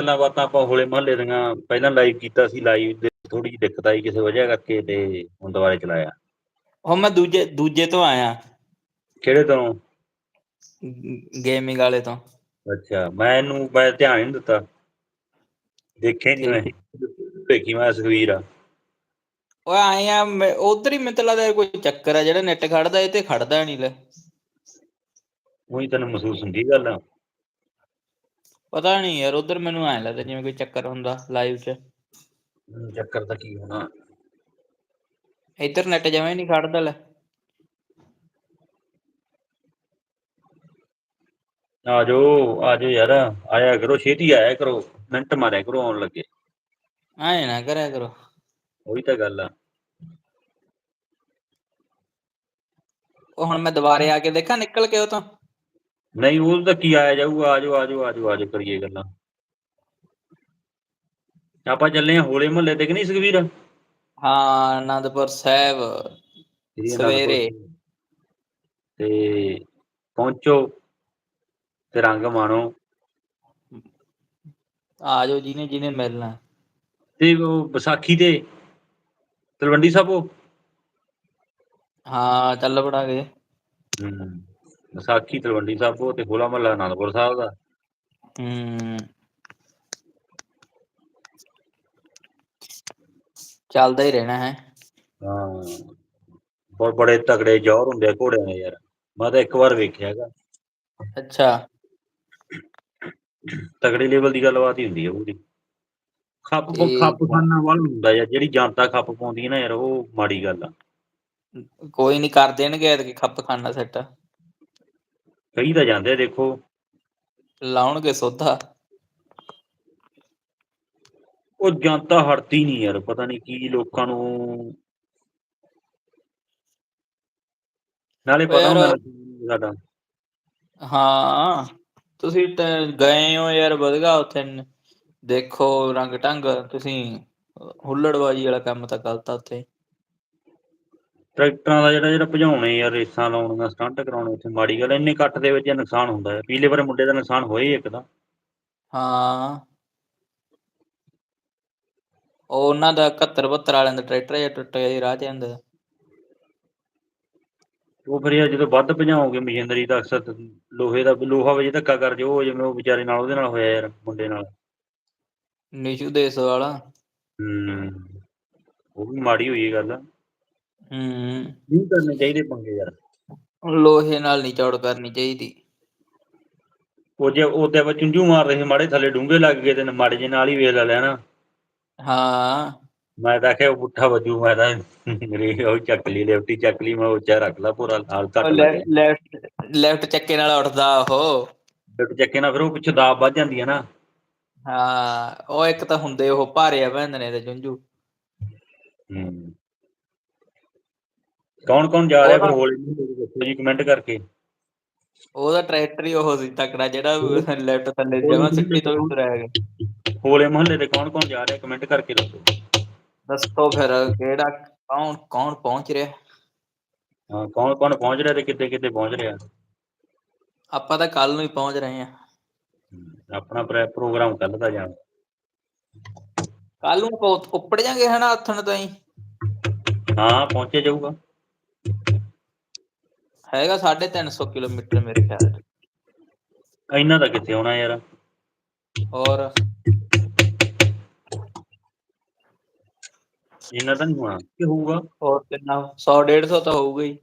ਗੱਲਾਂ ਬਾਤਾਂ ਆਪਾਂ ਹੋਲੇ ਮਹੱਲੇ ਦੀਆਂ ਪਹਿਲਾਂ ਲਾਈਵ ਕੀਤਾ ਸੀ ਲਾਈਵ ਦੇ ਥੋੜੀ ਜਿਹੀ ਦਿੱਕਤ ਆਈ ਕਿਸੇ ਵਜ੍ਹਾ ਕਰਕੇ ਤੇ ਹੁਣ ਦੁਬਾਰਾ ਚਲਾਇਆ। ਉਹ ਮੈਂ ਦੂਜੇ ਦੂਜੇ ਤੋਂ ਆਇਆ। ਕਿਹੜੇ ਤੋਂ? ਗੇਮਿੰਗ ਵਾਲੇ ਤੋਂ। ਅੱਛਾ ਮੈਂ ਇਹਨੂੰ ਮੈਂ ਧਿਆਨ ਹੀ ਨਹੀਂ ਦਿੱਤਾ। ਦੇਖਿਆ ਨਹੀਂ ਮੈਂ। ਦੇਖੀ ਮੈਂ ਤਸਵੀਰ ਆ। ਓਏ ਆਏ ਆ ਉਧਰ ਹੀ ਮੈਨੂੰ ਲੱਗਦਾ ਕੋਈ ਚੱਕਰ ਆ ਜਿਹੜਾ ਨੈਟ ਖੜਦਾ ਇਹ ਤੇ ਖੜਦਾ ਨਹੀਂ ਲੈ। ਉਹੀ ਤੈਨੂੰ ਮਹਿਸੂਸ ਹੁੰਦੀ ਗੱਲ ਪਤਾ ਨਹੀਂ ਯਾਰ ਉਧਰ ਮੈਨੂੰ ਐ ਲੱਗਦਾ ਜਿਵੇਂ ਕੋਈ ਚੱਕਰ ਹੁੰਦਾ ਲਾਈਵ 'ਚ। ਚੱਕਰ ਤਾਂ ਕੀ ਹੋਣਾ। ਇੱਧਰ ਨੈਟ ਜਮਾਂ ਨਹੀਂ ਖੜਦਾ ਲੈ। ਆ ਜਾਓ ਆ ਜਾਓ ਯਾਰ ਆਇਆ ਕਰੋ ਛੇਤੀ ਆਇਆ ਕਰੋ ਮਿੰਟ ਮਾਰਿਆ ਕਰੋ ਆਉਣ ਲੱਗੇ। ਐ ਨਾ ਕਰਿਆ ਕਰੋ। ਉਹੀ ਤਾਂ ਗੱਲ ਆ। ਉਹ ਹੁਣ ਮੈਂ ਦੁਬਾਰੇ ਆ ਕੇ ਦੇਖਾਂ ਨਿਕਲ ਕੇ ਉਹ ਤੋਂ। ਨਹੀਂ ਉਹ ਤਾਂ ਕੀ ਆਇਆ ਜਾਊਗਾ ਆ ਜਾਓ ਆ ਜਾਓ ਆ ਜਾਓ ਆ ਜਾਓ ਕਰੀਏ ਗੱਲਾਂ। ਆਪਾਂ ਚੱਲੇ ਆ ਹੋਲੇ ਮਹੱਲੇ ਤੇ ਕਿ ਨਹੀਂ ਸੁਖਵੀਰ ਹਾਂ ਆਨੰਦਪੁਰ ਸਾਹਿਬ ਸਵੇਰੇ। ਤੇ ਪਹੁੰਚੋ ਤੇ ਰੰਗ ਮਾਣੋ। ਆ ਜਾਓ ਜਿਹਨੇ ਜਿਹਨੇ ਮਿਲਣਾ। ਤੇ ਉਹ ਵਿਸਾਖੀ ਤੇ ਤਲਵੰਡੀ ਸਾਬੋ ਹਾਂ ਚੱਲ ਪੜਾਂਗੇ ਹੂੰ। ਵਿਸਾਖੀ ਤਲਵੰਡੀ ਸਾਬੋ ਤੇ ਹੋਲਾ ਮਹੱਲਾ ਆਨੰਦਪੁਰ ਸਾਹਿਬ ਦਾ। ਹੂੰ। ਚੱਲਦਾ ਹੀ ਰਹਿਣਾ ਹੈ। ਹਾਂ। ਬਹੁਤ ਬੜੇ ਤਗੜੇ ਜੌਹਰ ਹੁੰਦੇ ਆ ਘੋੜਿਆਂ ਦੇ ਯਾਰ। ਮੈਂ ਤਾਂ ਇੱਕ ਵਾਰ ਵੇਖਿਆ ਹੈਗਾ। ਅੱਛਾ। ਤਗੜੇ ਲੈਵਲ ਦੀ ਗੱਲਬਾਤ ਹੀ ਹੁੰਦੀ ਹੈ ਉਹਦੀ। ਖੱਪ ਖੱਪ। ਖਾਨਾ ਵੱਲ ਹੁੰਦਾ ਯਾਰ ਜਿਹੜੀ ਜਨਤਾ ਖੱਪ ਪਾਉਂਦੀ ਹੈ ਨਾ ਯਾਰ ਉਹ ਮਾੜੀ ਗੱਲ ਆ। ਕੋਈ ਨਹੀਂ ਕਰ ਦੇਣਗੇ ਐਤਕੀ ਖੱਪ ਖਾਨਾ ਸੈੱਟ। ਕਈ ਤਾਂ ਜਾਂਦੇ ਆ ਦੇਖੋ। ਲਾਉਣਗੇ ਸੋਧਾ ਉਹ ਜਨਤਾ ਹਟਦੀ ਨਹੀਂ ਯਾਰ ਪਤਾ ਨਹੀਂ ਕੀ ਲੋਕਾਂ ਨੂੰ। ਨਾਲੇ ਪਤਾ ਯਾਰ- ਹੁੰਦਾ ਸਾਡਾ। ਹਾਂ ਤੁਸੀਂ ਤਾਂ ਗਏ ਹੋ ਯਾਰ ਵਧਗਾ ਉੱਥੇ। ਨ- ਦੇਖੋ ਰੰਗ ਢੰਗ ਤੁਸੀਂ ਹੁੱਲੜਬਾਜੀ ਵਾਲਾ ਕੰਮ ਤਾਂ ਗਲਤ ਆ ਉੱਥੇ। ਟਰੈਕਟਰਾਂ ਦਾ ਜਿਹੜਾ ਜਿਹੜਾ ਭਜਾਉਣੇ ਯਾਰ ਰੇਸਾਂ ਲਾਉਣੀਆਂ ਸਟੰਟ ਕਰਾਉਣੇ ਉੱਥੇ ਮਾੜੀ ਗੱਲ ਇੰਨੇ ਕੱਟ ਦੇ ਵਿੱਚ ਇਹ ਨੁਕਸਾਨ ਹੁੰਦਾ ਹੈ। ਪੀਲੇ ਵਾਲੇ ਮੁੰਡੇ ਦਾ ਨੁਕਸਾਨ ਹੋਇਆ ਹੀ ਇੱਕ ਦਾ ਹਾਂ। ਉਹ ਉਹਨਾਂ ਦਾ 71 72 ਵਾਲਿਆਂ ਦਾ ਟਰੈਕਟਰ ਜਿਹਾ ਟੁੱਟ ਗਿਆ ਸੀ ਰਾਹ ਚ ਜਾਂਦਾ ਉਹ ਫਿਰ ਯਾਰ ਜਦੋਂ ਵੱਧ ਭਜਾਓਗੇ ਮਸ਼ੀਨਰੀ ਦਾ ਅਕਸਰ ਲੋਹੇ ਦਾ ਲੋਹਾ ਵਜੇ ਧੱਕਾ ਕਰ ਜੇ ਉਹ ਜਿਵੇਂ ਉਹ ਵਿਚਾਰੇ ਨਾਲ ਉਹਦੇ ਨਾਲ ਹੋਇਆ ਯਾਰ ਮੁੰਡੇ ਨਾਲ। ਨਿਸ਼ੂ ਦੇਸ ਵਾਲਾ। ਹੂੰ। ਉਹ ਵੀ ਮਾੜੀ ਹੋਈ ਇਹ ਗੱਲ। ਹੂੰ। ਨਹੀਂ ਕਰਨੇ ਚਾਹੀਦੇ ਪੰਗੇ ਯਾਰ। ਲੋਹੇ ਨਾਲ ਨਹੀਂ ਚੌੜ ਕਰਨੀ ਚਾਹੀਦੀ। ਉਹ ਜੇ ਉਹਦੇ ਆਪਾਂ ਚੁੰਝੂ ਮਾਰਦੇ ਸੀ ਮਾੜੇ ਥੱਲੇ ਡੂੰਘੇ ਲੱਗ ਗਏ ਤੇ ਮਾੜੇ ਜੇ ਨਾਲ ਹੀ ਵੇਲ ਲੈਣਾ। ਹਾਂ। ਮੈਂ ਤਾਂ ਉਹ ਪੁੱਠਾ ਵੱਜੂ ਮੈਂ ਤਾਂ ਰੇ ਉਹ ਚੱਕ ਲਈ ਲੈਫਟੀ ਚੱਕ ਲਈ ਮੈਂ ਉੱਚਾ ਰੱਖ ਲਾ ਪੂਰਾ ਨਾਲ ਲੱਗਿਆ ਲੈਫਟ ਲੈਫਟ ਚੱਕੇ ਨਾਲ ਉੱਠਦਾ ਉਹ। ਲੈਫਟ ਚੱਕੇ ਨਾਲ ਫਿਰ ਉਹ ਪਿੱਛੇ ਦਾਬ ਵੱਜ ਜਾਂਦੀ ਹੈ ਨਾ। ਹਾਂ ਉਹ ਇੱਕ ਤਾਂ ਹੁੰਦੇ ਉਹ ਭਾਰੇ ਆ ਭੈਣ ਨੇ ਤੇ ਜੁੰਜੂ ਹੂੰ। ਕੌਣ ਕੌਣ ਜਾ ਰਿਹਾ ਫਿਰ ਹੋਲੇ ਦੱਸੋ ਜੀ ਕਮੈਂਟ ਕਰਕੇ। ਉਹਦਾ ਟਰੈਕਟਰ ਹੀ ਉਹ ਸੀ ਤਕੜਾ ਜਿਹੜਾ ਲੈਫਟ ਥੱਲੇ ਜਮਾ ਸਿੱਟੀ ਤੋਂ ਵੀ ਉਤਰਿਆ ਹੈਗਾ। ਹੋਲੇ ਮਹੱਲੇ ਤੇ ਕੌਣ ਕੌਣ ਜਾ ਰਿਹਾ ਕਮੈਂਟ ਕਰਕੇ ਦੱਸੋ। ਦੱਸੋ ਫਿਰ ਕਿਹੜਾ ਕੌਣ ਕੌਣ ਪਹੁੰਚ ਰਿਹਾ? ਹਾਂ ਕੌਣ ਕੌਣ ਪਹੁੰਚ ਰਿਹਾ ਤੇ ਕਿੱਥੇ ਕਿੱਥੇ ਪਹੁੰਚ ਰਿਹਾ? ਆਪਾਂ ਤਾਂ ਕੱਲ ਨੂੰ ਹੀ ਪਹੁੰਚ ਰਹੇ ਹਾਂ। ਹੂੰ, ਆਪਣਾ ਪ੍ਰੈ- ਪ੍ਰੋਗਰਾਮ ਕੱਲ ਦਾ ਜਾਣ ਕੱਲ ਨੂੰ ਉੱਪੜ ਜਾਾਂਗੇ ਹਨਾ ਹੱਥਣ ਤੋਂ ਹੀ ਹਾਂ ਪਹੁੰਚਿਆ ਜਾਊਗਾ। ਹੈਗਾ 350 ਕਿਲੋਮੀਟਰ ਮੇਰੇ ਖਿਆਲ ਚ। ਇੰਨਾ ਤਾਂ ਕਿੱਥੇ ਆਉਣਾ ਯਾਰ? ਹੋਰ? ਇੰਨਾ ਤਾਂ ਨਹੀਂ ਹੋਣਾ। ਕਿ ਹੋਊਗਾ? ਹੋਰ ਕਿੰਨਾ? 100 150 ਤਾਂ ਹੋਊਗਾ ਹੀ।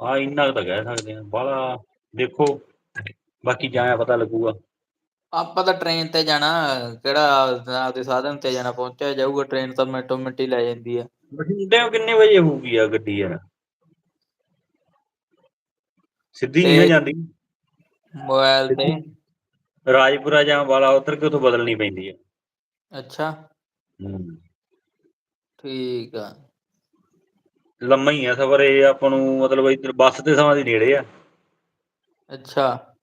ਹਾਂ ਇੰਨਾ ਤਾਂ ਕਹਿ ਸਕਦੇ ਆ ਬਾਹਲਾ ਦੇਖੋ ਬਾਕੀ ਜਾਇਆ ਪਤਾ ਲੱਗੂਗਾ। ਆਪਾਂ ਤਾਂ ਟ੍ਰੇਨ ਤੇ ਜਾਣਾ। ਕਿਹੜਾ ਆਪਦੇ ਸਾਧਨ ਤੇ ਜਾਣਾ? ਪਹੁੰਚਿਆ ਜਾਊਗਾ ਟ੍ਰੇਨ ਤਾਂ ਮਿੰਟੋ ਮਿੰਟ ਹੀ ਲੈ ਜਾਂਦੀ ਆ। ਬਠਿੰਡੇ ਕਿੰਨੇ ਵਜੇ ਹੋਊਗੀ ਆ ਗੱਡੀ ਯਾਰ? ਸਿੱਧੀ ਨਹੀਂ ਤੇ- ਜਾਂਦੀ। ਮੋਬਾਈਲ ਤੇ। ਰਾਜਪੁਰਾ ਜਾਂ ਵਾਲਾ ਉਤਰ ਕੇ ਉਥੋਂ ਬਦਲਣੀ ਪੈਂਦੀ ਹੈ ਅੱਛਾ। ਹੂੰ। ਠੀਕ ਆ। ਲੰਮਾ ਹੀ ਆ ਸਫ਼ਰ ਇਹ ਆਪਾਂ ਨੂੰ ਮਤਲਬ ਇੱਧਰ ਬੱਸ ਤੇ ਸਮਾਂ ਦੀ ਨੇੜੇ ਆ। ਅੱਛਾ।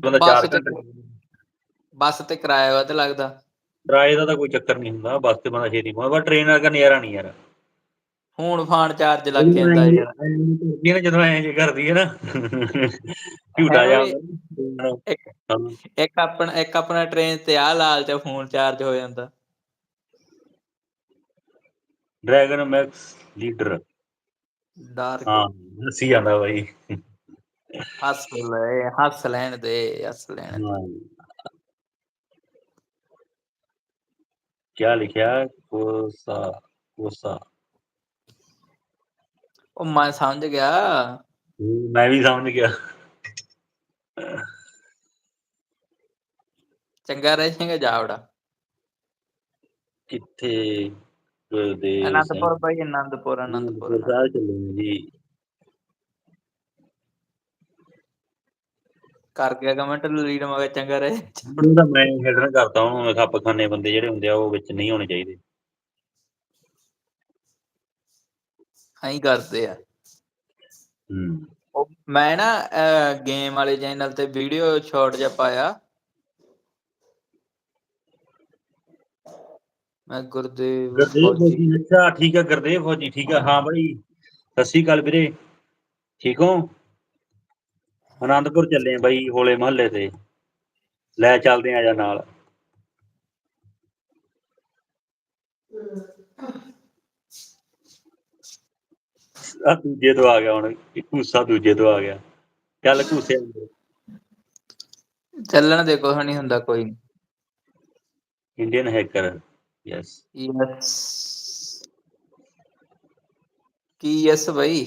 ਬੰਦਾ ਬੱਸ 4 ਤੇ ਘੰਟੇ ਬੱਸ ਤੇ ਕਿਰਾਇਆ ਵੱਧ ਲੱਗਦਾ। ਕਿਰਾਏ ਦਾ ਤਾਂ ਕੋਈ ਚੱਕਰ ਨਹੀਂ ਹੁੰਦਾ ਬੱਸ ਤੇ ਬੰਦਾ ਛੇਤੀ ਪਹੁੰਚ ਪਰ ਟ੍ਰੇਨ ਵਰਗਾ ਨਜ਼ਾਰਾ ਨਹੀਂ ਯਾਰ। ਫੋਨ ਫਾਨ ਚਾਰਜ ਲੱਗ ਜਾਂਦਾ ਯਾਰ। ਕਰਦੀ। ਨਾ ਜਦੋਂ ਐਂ ਜੇ ਕਰਦੀ ਹੈ ਨਾ ਝੂਟਾ ਜਾ। ਇੱਕ ਆਪਣਾ ਇੱਕ ਆਪਣਾ ਟ੍ਰੇਨ ਤੇ ਆ ਲਾਲਚ ਫੋਨ ਚਾਰਜ ਹੋ ਜਾਂਦਾ। Dragon max leader. ਡਾਰਕ। ਹਾਂ ਹੱਸੀ ਜਾਂਦਾ ਬਾਈ। ਹੱਸ ਲੈ ਹੱਸ ਲੈਣ ਦੇ ਹੱਸ ਲੈਣ। ਹਾਂ। ਕਿਆ ਲਿਖਿਆ? ਕੋਸਾ ਕੋਸਾ। ਉਹ ਮੈਂ ਸਮਝ ਗਿਆ। ਮੈਂ ਵੀ ਸਮਝ ਗਿਆ। ਚੰਗਾ ਰਹੇਗਾ ਜਾਵੜਾ। ਕਿੱਥੇ? ਗੁਰਦੇਵ ਅਨੰਦਪੁਰ ਭਾਈ ਅਨੰਦਪੁਰ ਅਨੰਦਪੁਰ। ਸਾਹਿਬ ਚੱਲੇ ਜੀ। ਕਰ ਗਿਆ ਕਮੈਂਟ ਲੀਡ ਮਗਾ ਚੰਗਾ ਰਹੇ। ਤਾਂ ਮੈਂ ਹੈਡਰ ਕਰਤਾ ਉਹਨੂੰ ਖੱਪ ਖਾਨੇ ਬੰਦੇ ਜਿਹੜੇ ਹੁੰਦੇ ਆ ਉਹ ਵਿੱਚ ਨਹੀਂ ਹੋਣੇ ਚਾਹੀਦੇ। ਐਂ ਕਰਦੇ ਆ। ਹੂੰ। ਮੈਂ ਨਾ ਗੇਮ ਵਾਲੇ ਚੈਨਲ ਤੇ ਵੀਡੀਓ ਸ਼ਾਰਟ ਜਿਹਾ ਪਾਇਆ। ਮੈਂ ਗੁਰਦੇਵ ਗੁਰਦੇਵ ਫੌਜੀ। ਅੱਛਾ ਠੀਕ ਆ ਗੁਰਦੇਵ ਫੌਜੀ ਠੀਕ ਆ। ਹਾਂ ਬਾਈ ਸਤਿ ਸ਼੍ਰੀ ਅਕਾਲ ਵੀਰੇ। ਠੀਕ ਹੋ? ਆਨੰਦਪੁਰ ਚੱਲੇ ਆ ਬਾਈ ਹੋਲੇ ਮਹੱਲੇ ਤੇ। ਲੈ ਚੱਲਦੇ ਆ ਜਾ ਨਾਲ। ਆ ਦੂਜੇ ਤੋਂ ਆ ਗਿਆ ਹੁਣ ਕੂਸਾ ਦੂਜੇ ਤੋਂ ਆ ਗਿਆ। ਚੱਲ ਅੰਦਰ। ਚੱਲਣ ਦੇ ਕੁਛ ਨਹੀਂ ਹੁੰਦਾ ਕੋਈ ਇੰਡੀਅਨ ਹੈਕਰ ਯੈਸ ਯੈਸ ਕੀ ਯੈਸ ਬਈ?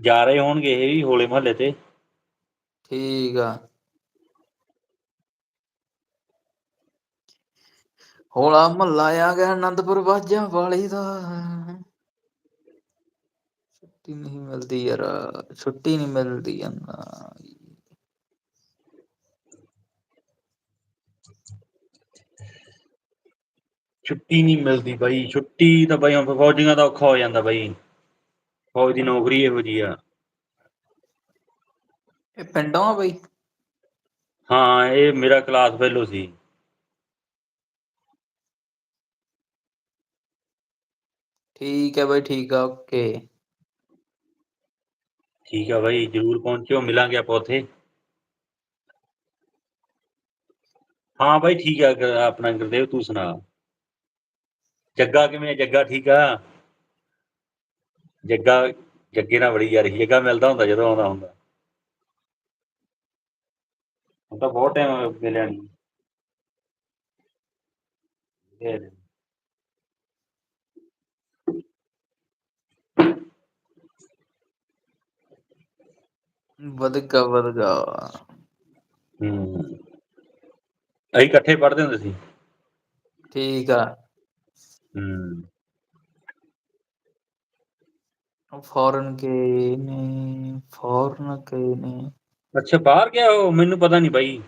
ਜਾ ਰਹੇ ਹੋਣਗੇ ਇਹ ਵੀ ਹੋਲੇ ਮਹੱਲੇ ਤੇ। ਠੀਕ ਆ। ਹੋਲਾ ਮਹੱਲਾ ਆ ਗਿਆ ਆਨੰਦਪੁਰ ਵਾਜਾਂ ਵਾਲੀ ਦਾ। ਛੁੱਟੀ ਨਹੀਂ ਮਿਲਦੀ ਯਾਰ ਛੁੱਟੀ ਨਹੀਂ ਮਿਲਦੀ ਯਾਰ ਛੁੱਟੀ ਨਹੀਂ ਮਿਲਦੀ ਬਾਈ ਛੁੱਟੀ ਤਾਂ ਬਾਈ ਫੌਜੀਆਂ ਦਾ ਔਖਾ ਹੋ ਜਾਂਦਾ ਬਾਈ। ਫੌਜ ਦੀ ਨੌਕਰੀ ਇਹੋ ਜੀ ਆ। ਇਹ ਪਿੰਡੋਂ ਆ ਬਈ? ਹਾਂ ਇਹ ਮੇਰਾ ਕਲਾਸ ਫੈਲੋ ਸੀ। ਠੀਕ ਹੈ ਬਈ ਠੀਕ ਆ ਓਕੇ ਠੀਕ ਆ ਬਾਈ ਜਰੂਰ ਪਹੁੰਚਿਓ ਮਿਲਾਂਗੇ ਆਪਾਂ ਉੱਥੇ ਹਾਂ ਬਾਈ ਠੀਕ ਆ ਗ- ਆਪਣਾ ਗੁਰਦੇਵ ਤੂੰ ਸੁਣਾ ਜੱਗਾ ਕਿਵੇਂ ਆ ਜੱਗਾ ਠੀਕ ਆ ਜੱਗਾ ਜੱਗੇ ਨਾਲ ਬੜੀ ਯਾਰੀ ਜੱਗਾ ਮਿਲਦਾ ਹੁੰਦਾ ਜਦੋਂ ਆਉਂਦਾ ਹੁੰਦਾ ਹੁਣ ਤਾਂ ਬਹੁਤ ਟਾਈਮ ਮਿਲਿਆ ਨਹੀਂ ਵਧਗਾ ਵਧਗਾ। ਹੂੰ। ਅਸੀਂ ਇਕੱਠੇ ਪੜ੍ਹਦੇ ਹੁੰਦੇ ਸੀ। ਠੀਕ ਆ। ਹੂੰ। ਫੌਰਨ ਗਏ ਨੇ ਫੌਰਨ ਗਏ ਨੇ। ਅੱਛਾ ਬਾਹਰ ਗਿਆ ਉਹ? ਮੈਨੂੰ ਪਤਾ ਨਹੀਂ ਬਾਈ।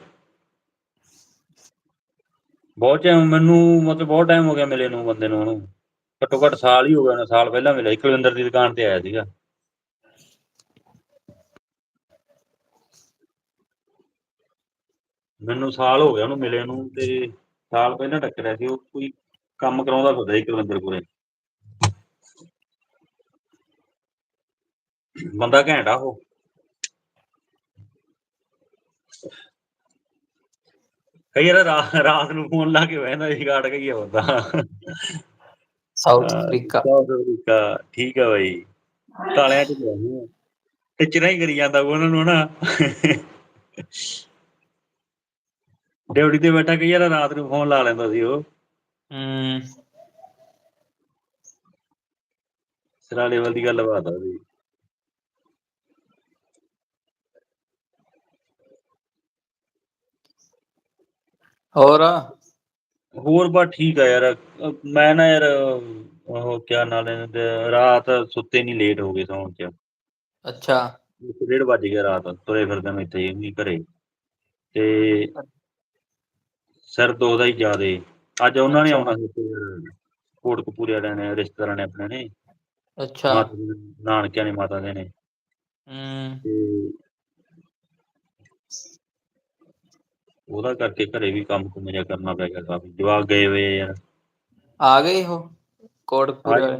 ਬਹੁਤ ਟਾਈਮ ਮੈਨੂੰ ਮਤਲਬ ਬਹੁਤ ਟਾਈਮ ਹੋ ਗਿਆ ਮਿਲੇ ਨੂੰ ਬੰਦੇ ਨੂੰ ਉਹਨੂੰ। ਘੱਟੋ ਘੱਟ ਸਾਲ ਹੀ ਹੋ ਗਿਆ ਨਾ ਸਾਲ ਪਹਿਲਾਂ ਮਿਲਿਆ ਸੀ, ਕੁਲਵਿੰਦਰ ਦੀ ਦੁਕਾਨ ਤੇ ਆਇਆ ਸੀਗਾ। ਮੈਨੂੰ ਸਾਲ ਹੋ ਗਿਆ ਉਹਨੂੰ ਮਿਲੇ ਨੂੰ ਤੇ ਸਾਲ ਪਹਿਲਾਂ ਟੱਕਰਿਆ ਸੀ ਉਹ ਕੋਈ ਕੰਮ ਕਰਾਉਂਦਾ ਫਿਰਦਾ ਸੀ ਕੁਲਵਿੰਦਰ ਕੋਲੇ ਬੰਦਾ ਘੈਂਟ ਆ ਉਹ। ਕਈ ਵਾਰ ਰਾਤ ਨੂੰ ਫੋਨ ਲਾ ਕੇ ਬਹਿੰਦਾ ਸੀ ਗਾੜ ਕੇ ਗਿਆ ਬੰਦਾ। South Africa. ਸਾਊਥ ਅਫਰੀਕਾ ਠੀਕ ਆ ਬਾਈ। ਕਾਲਿਆਂ ਚ ਗਿਆ ਸੀ। ਟਿਚਰਾਂ ਹੀ ਕਰੀ ਜਾਂਦਾ ਉਹਨਾਂ ਨੂੰ ਨਾ ਡਿਊਟੀ ਤੇ ਬੈਠਾ ਕਈ ਵਾਰ ਰਾਤ ਨੂੰ ਫੋਨ ਲਾ ਲੈਂਦਾ ਸੀ ਉਹ। ਹੂੰ। ਸਿਰਾ ਲੈਵਲ ਦੀ ਗੱਲ ਬਾਤ ਆ ਉਹਦੀ। ਹੋਰ? ਹੋਰ ਬਸ ਠੀਕ ਆ ਯਾਰ। ਮੈਂ ਨਾ ਯਾਰ ਉਹ ਕਿਆ ਨਾਲ ਰਾਤ ਸੁੱਤੇ ਨਹੀਂ ਲੇਟ ਹੋ ਗਏ ਸੌਣ ਚ। ਅੱਛਾ। ਇੱਕ ਡੇਢ ਵੱਜ ਗਿਆ ਰਾਤ ਤੁਰੇ ਫਿਰਦੇ ਮੈਂ ਇੱਥੇ ਹੀ ਨਹੀਂ ਘਰੇ। ਤੇ ਸਿਰ ਦੁਖਦਾ ਹੀ ਜ਼ਿਆਦੇ। ਅੱਜ ਉਹਨਾਂ ਨੇ। ਆਉਣਾ ਸੀ ਕੋਟਕਪੂਰੇ ਵਾਲਿਆਂ ਨੇ ਰਿਸ਼ਤੇਦਾਰਾਂ ਨੇ ਆਪਣੇ ਨੇ। ਅੱਛਾ। ਮਾਤਾ ਦੇ ਨਾਨਕਿਆਂ ਨੇ ਮਾਤਾ ਦੇ ਨੇ। ਹੂੰ। ਤੇ ਉਹਦਾ ਕਰਕੇ ਘਰੇ ਵੀ ਕੰਮ ਕੁਮ ਜਿਹਾ ਕਰਨਾ ਪੈ ਗਿਆ ਕਾਫੀ। ਜਵਾਕ ਗਏ ਹੋਏ ਆ ਯਾਰ। ਆ ਗਏ ਉਹ? ਕੋਟਕਪੂਰੇ ਵਾਲੇ?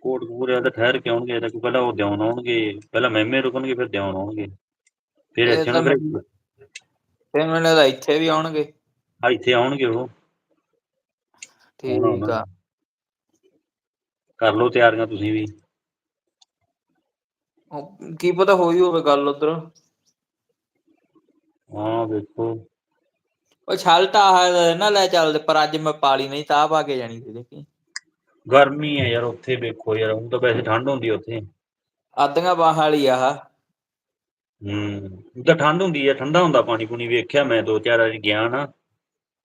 ਕੋਟਕਪੂਰੇ ਵਾਲੇ ਤਾਂ ਠਹਿਰ ਕੇ ਆਉਣਗੇ ਤਾਂ ਕੋਈ ਪਹਿਲਾਂ ਉਹ ਦਿਉਣ ਆਉਣਗੇ। ਪਹਿਲਾਂ ਮਹਿਮੇ ਰੁਕਣਗੇ ਫਿਰ ਦਿਉਣ ਆਉਣਗੇ। ਫਿਰ ਇਹ ਇੱਥੇ ਤਾਂ ਫਿਰ ਮੈਨੂੰ ਲੱਗਦਾ ਇੱਥੇ ਵੀ ਆਉਣਗੇ। ਆ ਇੱਥੇ ਆਉਣਗੇ ਉਹ। ਠੀਕ ਆ। ਕਰ ਲਓ ਤਿਆਰੀਆਂ ਤੁਸੀਂ ਵੀ। ਉਹ ਕੀ ਪਤਾ ਹੋਈ ਹੋਵੇ ਗੱਲ ਉਧਰ। ਹਾਂ ਵੇਖੋ। ਉਹ ਛਲਟ ਆ ਨਾ ਲੈ ਚੱਲਦੇ ਪਰ ਅੱਜ ਮੈਂ ਪਾਲੀ ਨਹੀਂ ਤਾਂ ਪਾ ਕੇ ਜਾਣੀ ਸੀ ਦੇਖੀ। ਗਰਮੀ ਹੈ ਯਾਰ ਉੱਥੇ ਵੇਖੋ ਯਾਰ ਹੁਣ ਤਾਂ ਵੈਸੇ ਠੰਡ ਹੁੰਦੀ ਆ ਉੱਥੇ। ਆਦੀਆਂ ਬਾਹਾਂ ਵਾਲੀ ਆਹ। ਹੂੰ ਤਾਂ ਠੰਡ ਹੁੰਦੀ ਆ ਠੰਡਾ ਹੁੰਦਾ ਪਾਣੀ ਪੂਣੀ ਵੇਖਿਆ ਮੈਂ ਦੋ ਚਾਰ ਵਾਰੀ ਗਿਆ ਨਾ।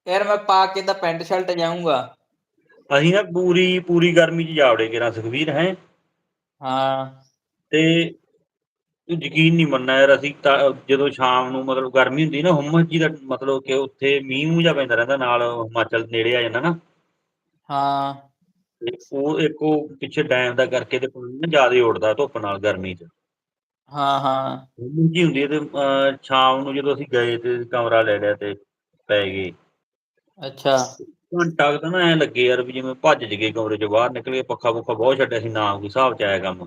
ਯਾਰ ਮੈਂ ਪਾ ਕੇ ਤਾਂ ਪੈਂਟ ਸ਼ਰਟ ਜਾਊਂਗਾ। ਅਸੀਂ ਨਾ ਪੂਰੀ ਪੂਰੀ ਗਰਮੀ ਚ ਜਾਵੜੇ ਕਿਰਾ ਸੁਖਵੀਰ ਹੈ। ਹਾਂ। ਤੇ ਤੂੰ ਯਕੀਨ ਨਹੀਂ ਮੰਨਣਾ ਯਾਰ ਅਸੀਂ ਤਾਂ ਜਦੋਂ ਸ਼ਾਮ ਨੂੰ ਮਤਲਬ ਗਰਮੀ ਹੁੰਦੀ ਨਾ ਹੁਮਸ ਜੀ ਦਾ ਮਤਲਬ ਕਿ ਉੱਥੇ ਮੀਂਹ ਮੂੰਹ ਜਾ ਪੈਂਦਾ ਰਹਿੰਦਾ ਨਾਲ ਹਿਮਾਚਲ ਨੇੜੇ ਆ ਜਾਂਦਾ ਨਾ। ਹਾਂ। ਤੇ ਉਹ ਇੱਕ ਪਿੱਛੇ ਡੈਮ ਦਾ ਕਰਕੇ ਤੇ ਪਾਣੀ ਨਾ ਜ਼ਿਆਦਾ ਉੱਡਦਾ ਧੁੱਪ ਨਾਲ ਗਰਮੀ ਚ। ਹਾਂ ਹਾਂ। ਜੀ ਹੁੰਦੀ ਹੈ ਤੇ ਅਹ, ਸ਼ਾਮ ਨੂੰ ਜਦੋਂ ਅਸੀਂ ਗਏ ਤੇ ਕਮਰਾ ਲੈ ਲਿਆ ਤੇ ਪੈ ਗਏ। ਅੱਛਾ। ਘੰਟਾ ਕੁ ਤਾਂ ਨਾ ਐ ਲੱਗੇ ਯਾਰ ਵੀ ਜਿਵੇਂ ਭੱਜ ਜਗੇ ਕਮਰੇ ਚੋਂ ਬਾਹਰ ਨਿਕਲ ਗਏ ਪੱਖਾ ਪੁੱਖਾ ਬਹੁਤ ਛੱਡਿਆ ਸੀ ਨਾ ਕੋਈ ਹਿਸਾਬ ਚ ਆਇਆ ਕੰਮ।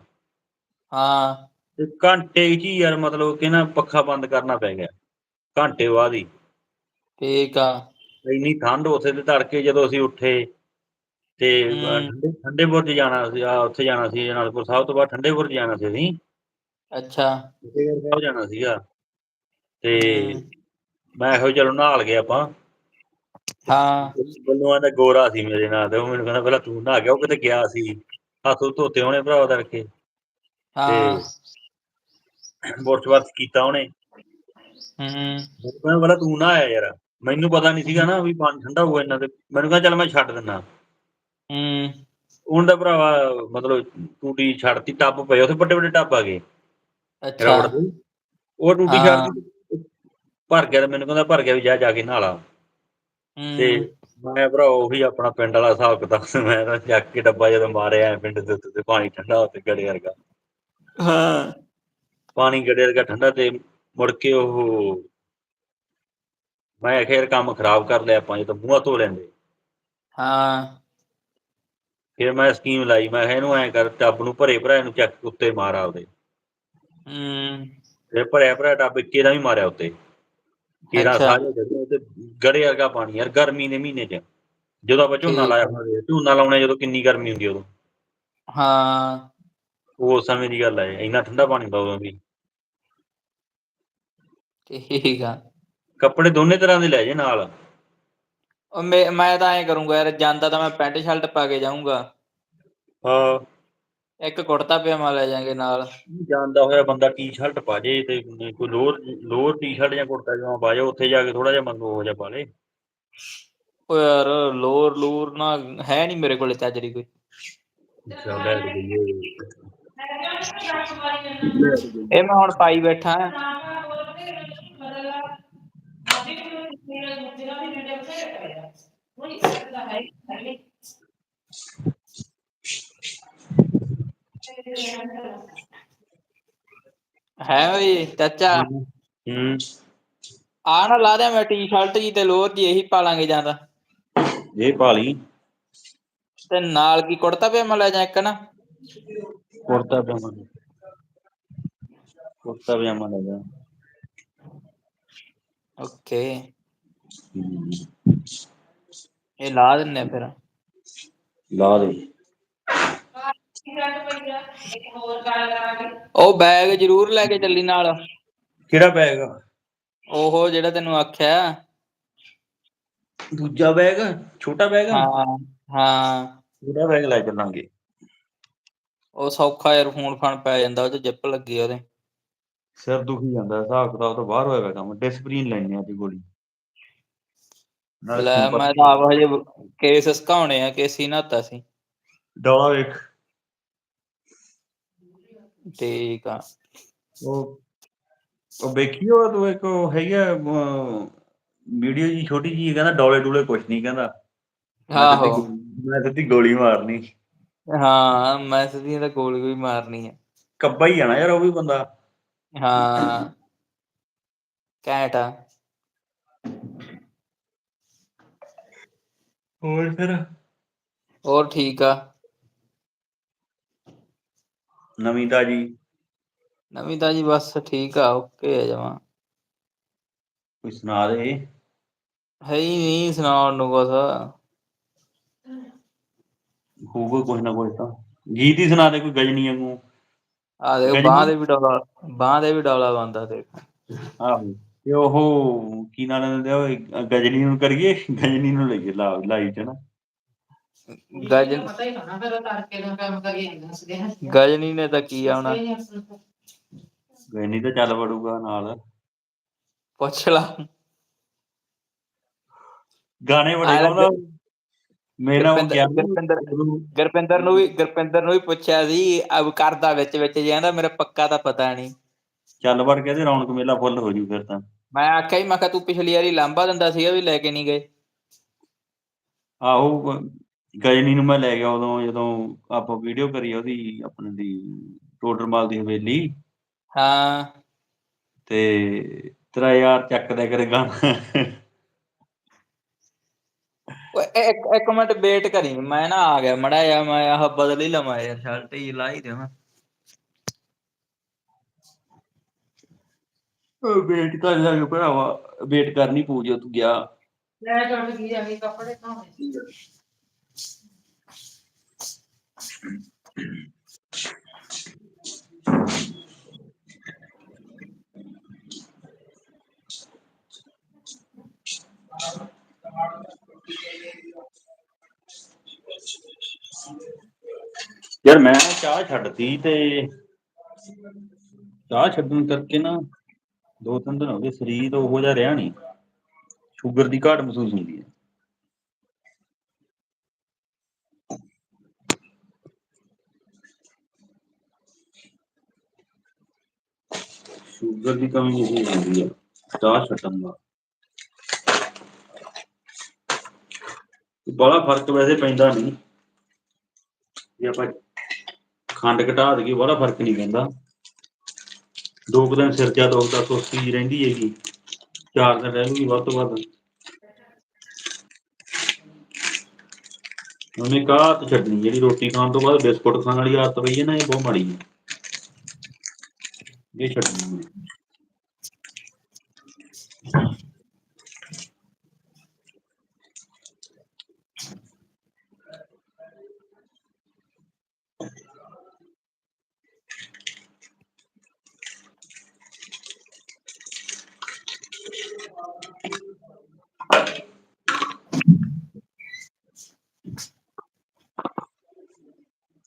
ਹਾਂ। ਤੇ ਘੰਟੇ 'ਚ ਹੀ ਯਾਰ ਮਤਲਬ ਕਿ ਨਾ ਪੱਖਾ ਬੰਦ ਕਰਨਾ ਪੈ ਗਿਆ ਘੰਟੇ ਬਾਅਦ ਹੀ। ਠੀਕ ਆ। ਇੰਨੀ ਠੰਡ ਉੱਥੇ ਤੇ ਤੜਕੇ ਜਦੋਂ ਅਸੀਂ ਉੱਠੇ ਤੇ ਅਹ, ਹੂੰ। ਠੰਡੇ ਠੰਡੇ ਬੁਰਜ ਜਾਣਾ ਸੀ ਆ ਉੱਥੇ ਜਾਣਾ ਸੀ ਅਨੰਦਪੁਰ ਸਾਹਿਬ ਤੋਂ ਬਾਅਦ ਠੰਡੇ ਬੁਰਜ ਜਾਣਾ ਸੀ ਅਸੀਂ। ਅੱਛਾ। ਫਤਿਹਗੜ੍ਹ ਸਾਹਿਬ ਜਾਣਾ ਸੀਗਾ। ਤੇ। ਮੈਂ ਇਹੋ ਚਲੋ ਨਹਾਲ ਗਿਆ ਆਪਾਂ। ਹਾਂ। ਬੰਨੂਆਂ ਦਾ ਗੋਰਾ ਸੀ ਮੇਰੇ ਨਾਲ ਤੇ ਉਹ ਮੈਨੂੰ ਕਹਿੰਦਾ ਪਹਿਲਾਂ ਤੂੰ ਨਹਾ ਗਿਆ ਉਹ ਕਿਤੇ ਗਿਆ ਸੀ। ਹੱਥ ਧੋਤੇ ਹੋਣੇ ਭਰਾ ਤੜਕੇ ਹਾਂ। ਬੁਰਜ ਵਰਤ ਕੀਤਾ ਉਹਨੇ। ਹੂੰ। ਮੈਨੂੰ ਕਹਿੰਦਾ ਪਹਿਲਾਂ ਤੂੰ ਨਾ ਆਇਆ ਯਾਰ। ਮੈਨੂੰ ਪਤਾ ਨਹੀਂ ਸੀਗਾ ਨਾ ਵੀ ਪਾਣੀ ਠੰਡਾ ਹੋਊਗਾ ਇੰਨਾ ਤੇ। ਮੈਨੂੰ ਕਹਿੰਦਾ ਚੱਲ ਮੈਂ ਛੱਡ ਦਿੰਦਾ। ਹੂੰ। ਹੁਣ ਦਾ ਭਰਾਵਾ ਮਤਲਬ ਟੂਟੀ ਛੱਡਤੀ ਟੱਬ ਪਏ ਉੱਥੇ ਵੱਡੇ ਵੱਡੇ ਟੱਬ ਆ ਗਏ। ਅੱਛਾ। ਉਹ ਟੂਟੀ ਹਾਂ। ਛੱਡਤੀ ਭਰ ਗਿਆ ਤੇ ਮੈਨੂੰ ਕਹਿੰਦਾ ਭਰ ਗਿਆ ਵੀ ਜਾ ਜਾ ਕੇ ਨਹਾ ਲਾ। ਤੇ ਹੂੰ। ਮੈਂ ਭਰਾ ਉਹੀ ਆਪਣਾ ਪਿੰਡ ਵਾਲਾ ਹਿਸਾਬ ਕਿਤਾਬ ਸੀ ਮੈਂ ਤਾਂ ਚੱਕ ਕੇ ਡੱਬਾ ਜਦੋਂ ਮਾਰਿਆ ਪਿੰਡ ਦੇ ਉੱਤੇ ਤੇ ਪਾਣੀ ਠੰਡਾ ਉੱਤੇ ਗੜੇ ਵਰਗਾ। ਹਾਂ। ਪਾਣੀ ਗੜੇ ਵਰਗਾ ਠੰਡਾ ਤੇ ਮੁੜ ਕੇ ਉਹ ਮੈਂ ਖੇਰ ਕੰਮ ਖਰਾਬ ਕਰ ਲਿਆ ਆਪਾਂ ਜਦੋਂ ਮੂੰਹ ਧੋ ਲੈਂਦੇ। ਹਾਂ। ਫਿਰ ਮੈਂ ਸਕੀਮ ਲਾਈ ਮੈਂ ਕਿਹਾ ਇਹਨੂੰ ਐਂ ਕਰ ਟੱਬ ਨੂੰ ਭਰੇ ਭਰਾ ਨੂੰ ਚੱਕ ਕੇ ਉੱਤੇ ਮਾਰ ਆਪਦੇ। ਹੂੰ। ਫਿਰ ਭਰਿਆ ਭਰਿਆ ਟੱਬ ਇੱਕੇ ਦਾ ਵੀ ਮਾਰਿਆ ਉੱਤੇ। ਅੱਛਾ। ਸਾਰੇ ਤੇ ਗੜੇ ਵਰਗਾ ਪਾਣੀ ਯਾਰ ਗਰਮੀ ਦੇ ਮਹੀਨੇ 'ਚ। ਜਦੋਂ ਆਪਾਂ ਝੋਨਾ ਲਾਇਆ। ਹੋਵੇ ਝੋਨਾ ਲਾਉਣੇ ਜਦੋਂ ਕਿੰਨੀ ਗਰਮੀ ਹੁੰਦੀ ਉਦੋਂ। ਹਾਂ। ਉਹ ਸਮੇਂ ਦੀ ਗੱਲ ਹੈ ਇੰਨਾ ਠੰਡਾ ਪਾਣੀ ਹੁੰਦਾ ਉਦੋਂ ਵੀ। ਠੀਕ ਆ। ਕੱਪੜੇ ਦੋਨੇ ਤਰ੍ਹਾਂ ਦੇ ਲੈ ਜੇ ਨਾਲ। ਮੈਂ ਮੈਂ ਤਾਂ ਐਂ ਕਰੂੰਗਾ ਯਾਰ ਜਾਂਦਾ ਤਾਂ ਮੈਂ ਪੈਂਟ ਸ਼ਰਟ ਪਾ ਕੇ ਜਾਊਂਗਾ। ਹਾਂ। ਇੱਕ ਕੁੜਤਾ ਪਜਾਮਾ ਲੈ ਜਾਾਂਗੇ ਨਾਲ। ਜਾਂਦਾ ਹੋਇਆ ਬੰਦਾ ਟੀ-ਸ਼ਰਟ ਪਾ ਜੇ ਤੇ ਕੋਈ ਲੋਅਰ ਲੋਅਰ ਟੀ-ਸ਼ਰਟ ਜਾਂ ਕੁੜਤਾ ਪਜਾਮਾ ਪਾ ਜਾ ਉੱਥੇ ਜਾ ਕੇ ਥੋੜਾ ਜਿਹਾ ਮੰਗੋ ਹੋ ਜਾ ਪਾ ਲੇ। ਉਹ ਯਾਰ ਲੋਰ ਲੂਰ ਨਾ ਹੈ ਨਹੀਂ ਮੇਰੇ ਕੋਲੇ ਚੱਜਰੀ ਕੋਈ। ਇਹ ਮੈਂ ਹੁਣ ਪਾਈ ਬੈਠਾ ਹੈ ਵੀ ਚਾਚਾ। ਹੂੰ। ਆ ਨਾ ਲਾ ਦਿਆਂ ਮੈਂ ਟੀ-ਸ਼ਰਟ ਜੀ ਤੇ ਲੋਅਰ ਜੀ ਇਹੀ ਪਾ ਲਾਂਗੇ ਜਾਂਦਾ ਇਹ ਪਾ ਲਈ। ਤੇ ਨਾਲ ਕੀ ਕੁੜਤਾ ਪਜਾਮਾ ਲੈ ਜਾ ਇੱਕ ਨਾ। ਕੁੜਤਾ ਪਜਾਮਾ। ਕੁੜਤਾ ਪਜਾਮਾ ਲੈ ਜਾ। ਓਕੇ। ਹੂੰ। ਇਹ ਲਾ ਦਿੰਨੇ ਫਿਰ। ਲਾ ਦੇ। ਉਹ ਬੈਗ ਜ਼ਰੂਰ ਲੈ ਕੇ ਚੱਲੀ ਨਾਲ। ਕਿਹੜਾ ਬੈਗ ਉਹ ਜਿਹੜਾ ਤੈਨੂੰ ਆਖਿਆ। ਦੂਜਾ ਬੈਗ ਛੋਟਾ ਬੈਗ ਹਾਂ ਹਾਂ। ਛੋਟਾ ਬੈਗ ਲੈ ਚੱਲਾਂਗੇ? ਉਹ ਸੌਖਾ ਯਾਰ ਫੋਨ ਫਾਨ ਪੈ ਜਾਂਦਾ ਉਹ ਚ ਜਿੱਪ ਲੱਗੀ ਆ ਉਹਦੇ। ਸਿਰ ਦੁਖੀ ਜਾਂਦਾ ਹਿਸਾਬ ਕਿਤਾਬ ਤੋਂ ਬਾਹਰ ਹੋਇਆ ਪਿਆ ਕੰਮ ਡਿਸਪਲਿਨ ਲੈਣੀ ਆ ਦੀ ਗੋਲੀ। ਲੈ ਮੈਂ ਤਾਂ ਆਪ ਹਜੇ ਕੇਸ ਸਕਾਉਣੇ ਆ ਕੇਸੀ ਨਾਤਾ ਸੀ। ਡੋਲਾ ਵੇਖ। ਠੀਕ ਆ। ਉਹ ਉਹ ਵੇਖੀ ਉਹ ਤੂੰ ਇੱਕ ਉਹ ਹੈਗਾ ਵੀਡੀਓ ਜੀ ਛੋਟੀ ਜੀ ਕਹਿੰਦਾ ਡੋਲੇ ਡੂਲੇ ਕੁਛ ਨਹੀਂ ਕਹਿੰਦਾ। ਮੈਂ ਸਿੱਧੀ ਆਹੋ। ਗੋ- ਮੈਂ ਸਿੱਧੀ ਗੋਲੀ ਮਾਰਨੀ। ਹਾਂ ਮੈਂ ਸਿੱਧੀ ਤਾਂ ਗੋਲੀ ਵੀ ਮਾਰਨੀ ਆ। ਕੱਬਾ ਹੀ ਆ ਨਾ ਯਾਰ ਉਹ ਵੀ ਬੰਦਾ। ਹਾਂ। ਕੈਟ ਆ। ਹੋਰ ਫਿਰ? ਹੋਰ ਠੀਕ ਆ। ਨਵੀਂ ਤਾਜੀ? ਨਵੀਂ ਤਾਜੀ ਬਸ ਠੀਕ ਆ ਓਕੇ ਆ ਜਮਾਂ। ਕੋਈ ਸੁਣਾ ਦੇ? ਹੈ ਹੀ ਨੀ ਸੁਣਾਉਣ ਨੂੰ ਕੁਛ। ਹੋਊਗਾ ਕੁਛ ਨਾ ਕੁਛ ਤਾਂ। ਗੀਤ ਹੀ ਸੁਣਾ ਦੇ ਕੋਈ ਗਜਨੀ ਵਾਂਗੂ। ਆ ਦੇਖ ਬਾਂਹ ਦੇ ਵੀ ਡੌਲਾ ਬਾਂਹ ਦੇ ਵੀ ਡੌਲਾ ਪਾਉਂਦਾ ਦੇਖ। ਆਹੋ ਤੇ ਉਹ ਕੀ ਨਾਂ ਲੈਂਦੇ ਆ ਗਜਨੀ ਨੂੰ ਕਰੀਏ ਗਜਨੀ ਨੂੰ ਲਈਏ ਲਾਈਵ ਚ ਨਾ। ਗਜਨ ਪਤਾ ਹੀ ਨਾ ਫਿਰ ਤੜਕੇ ਦਾ ਕੰਮ ਕਰੀ ਜਾਂਦਾ ਸੀ ਗਜਨੀ ਨੇ ਤਾਂ ਕੀ ਆਉਣਾ? ਗਜਨੀ ਤਾਂ ਚੱਲ ਵੜੂਗਾ ਨਾਲ। ਪੁੱਛ ਲਾ। ਗਾਣੇ ਬੜੇ ਗਾਉਂਦਾ। ਮੇਰਾ ਉਹ ਗੁਰਪਿੰਦਰ ਕਿਹਾ ਗੁਰਪਿੰਦਰ ਗੁਰਪਿੰਦਰ ਨੂੰ ਵੀ ਗੁਰਪਿੰਦਰ ਨੂੰ ਵੀ ਪੁੱਛਿਆ ਸੀ ਅਬ ਕਰਦਾ ਵਿੱਚ ਵਿੱਚ ਜੇ ਕਹਿੰਦਾ ਮੇਰਾ ਪੱਕਾ ਤਾਂ ਪਤਾ ਨਹੀਂ ਚੱਲ ਵੜ ਕੇ ਤੇ ਰੌਣਕ ਮੇਲਾ ਫੁੱਲ ਹੋ ਜੂ ਫਿਰ ਤਾਂ। ਮੈਂ ਆਖਿਆ ਹੀ ਮੈਂ ਕਿਹਾ ਤੂੰ ਪਿਛਲੀ ਵਾਰੀ ਲਾਂਬਾ ਦਿੰਦਾ ਸੀਗਾ ਵੀ ਲੈ ਕੇ ਨਹੀਂ ਗਏ। ਆਹੋ ਗਜਨੀ ਨੂੰ ਮੈਂ ਲੈ ਗਿਆ ਉਦੋਂ ਜਦੋਂ ਆਪਾਂ ਵੀਡੀਓ ਕਰੀ ਉਹਦੀ ਆਪਣੇ ਦੀ ਟੋਡਰਮਲ ਦੀ ਹਵੇਲੀ। ਹਾਂ। ਤੇ ਤੇਰਾ ਯਾਰ ਚੱਕਦਾ ਕਰੇ ਗਾਣਾ। ਓਏ ਇੱਕ ਇੱਕ ਮਿੰਟ ਵੇਟ ਕਰੀ ਮੈਂ ਨਾ ਆ ਗਿਆ ਮੜਾ ਜਾ ਮੈਂ ਆਹ ਬਦਲ ਹੀ ਲਵਾਂ ਯਾਰ ਸ਼ਰਟ ਹੀ ਲਾ ਹੀ ਦੇਵਾਂ। ਵੇਟ ਕਰ ਲਾਂਗੇ ਭਰਾਵਾ ਵੇਟ ਕਰਨੀ ਪਊ ਜੋ ਤੂੰ ਗਿਆ। ਲੈ ਚੜ ਗਈ ਆ ਕੱਪੜੇ ਧੋਣੇ ਸੀ। ਯਾਰ ਮੈਂ ਨਾ ਚਾਹ ਛੱਡਤੀ ਤੇ ਚਾਹ ਛੱਡਣ ਕਰਕੇ ਨਾ ਦੋ ਤਿੰਨ ਦਿਨ ਹੋ ਗਏ, ਸਰੀਰ ਉਹੋ ਜਿਹਾ ਰਿਹਾ ਨਹੀਂ ਸ਼ੂਗਰ ਦੀ ਘਾਟ ਮਹਿਸੂਸ ਹੁੰਦੀ ਹੈ। ਸ਼ੂਗਰ ਦੀ ਕਮੀ ਮਹਿਸੂਸ ਹੁੰਦੀ ਹੈ ਚਾਹ ਛੱਡਣ ਨਾਲ ਬੜਾ ਫ਼ਰਕ ਵੈਸੇ ਪੈਂਦਾ ਨਹੀਂ। ਜੇ ਆਪਾਂ ਖੰਡ ਘਟਾ ਦਈਏ, ਬੜਾ ਫ਼ਰਕ ਨਹੀਂ ਪੈਂਦਾ। ਦੋ ਕੁ ਦਿਨ ਸਿਰ ਜਾ ਦੁਖਦਾ ਸੁਸਤੀ ਰਹਿੰਦੀ ਹੈਗੀ। ਚਾਰ ਦਿਨ ਰਹਿ ਲੂਗੀ ਵੱਧ ਤੋਂ ਵੱਧ। ਉਹਨੇ ਕਾਹਤ ਛੱਡਣੀ ਜਿਹੜੀ ਰੋਟੀ ਖਾਣ ਤੋਂ ਬਾਅਦ ਬਿਸਕੁਟ ਖਾਣ ਵਾਲੀ ਆਦਤ ਪਈ ਹੈ ਨਾ, ਇਹ ਬਹੁਤ ਮਾੜੀ ਹੈ। ਇਹ ਛੱਡਣੀ ਹੈ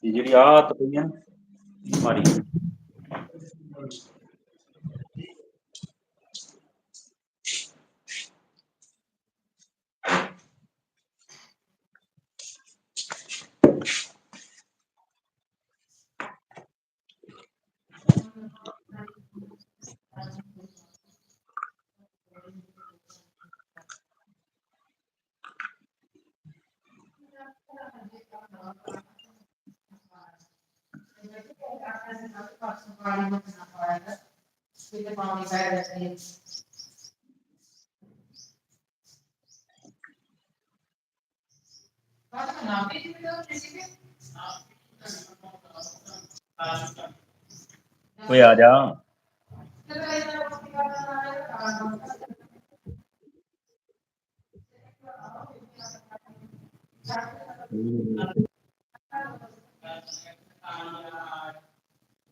ਇਹ ਜਿਹੜੀ ਆਹ ਆਦਤ ਪਈ ਹੈ ਨਾ ਇਹ ਮਾੜੀ ਹੈ ਕਿਤੇ ਪਾਣੀ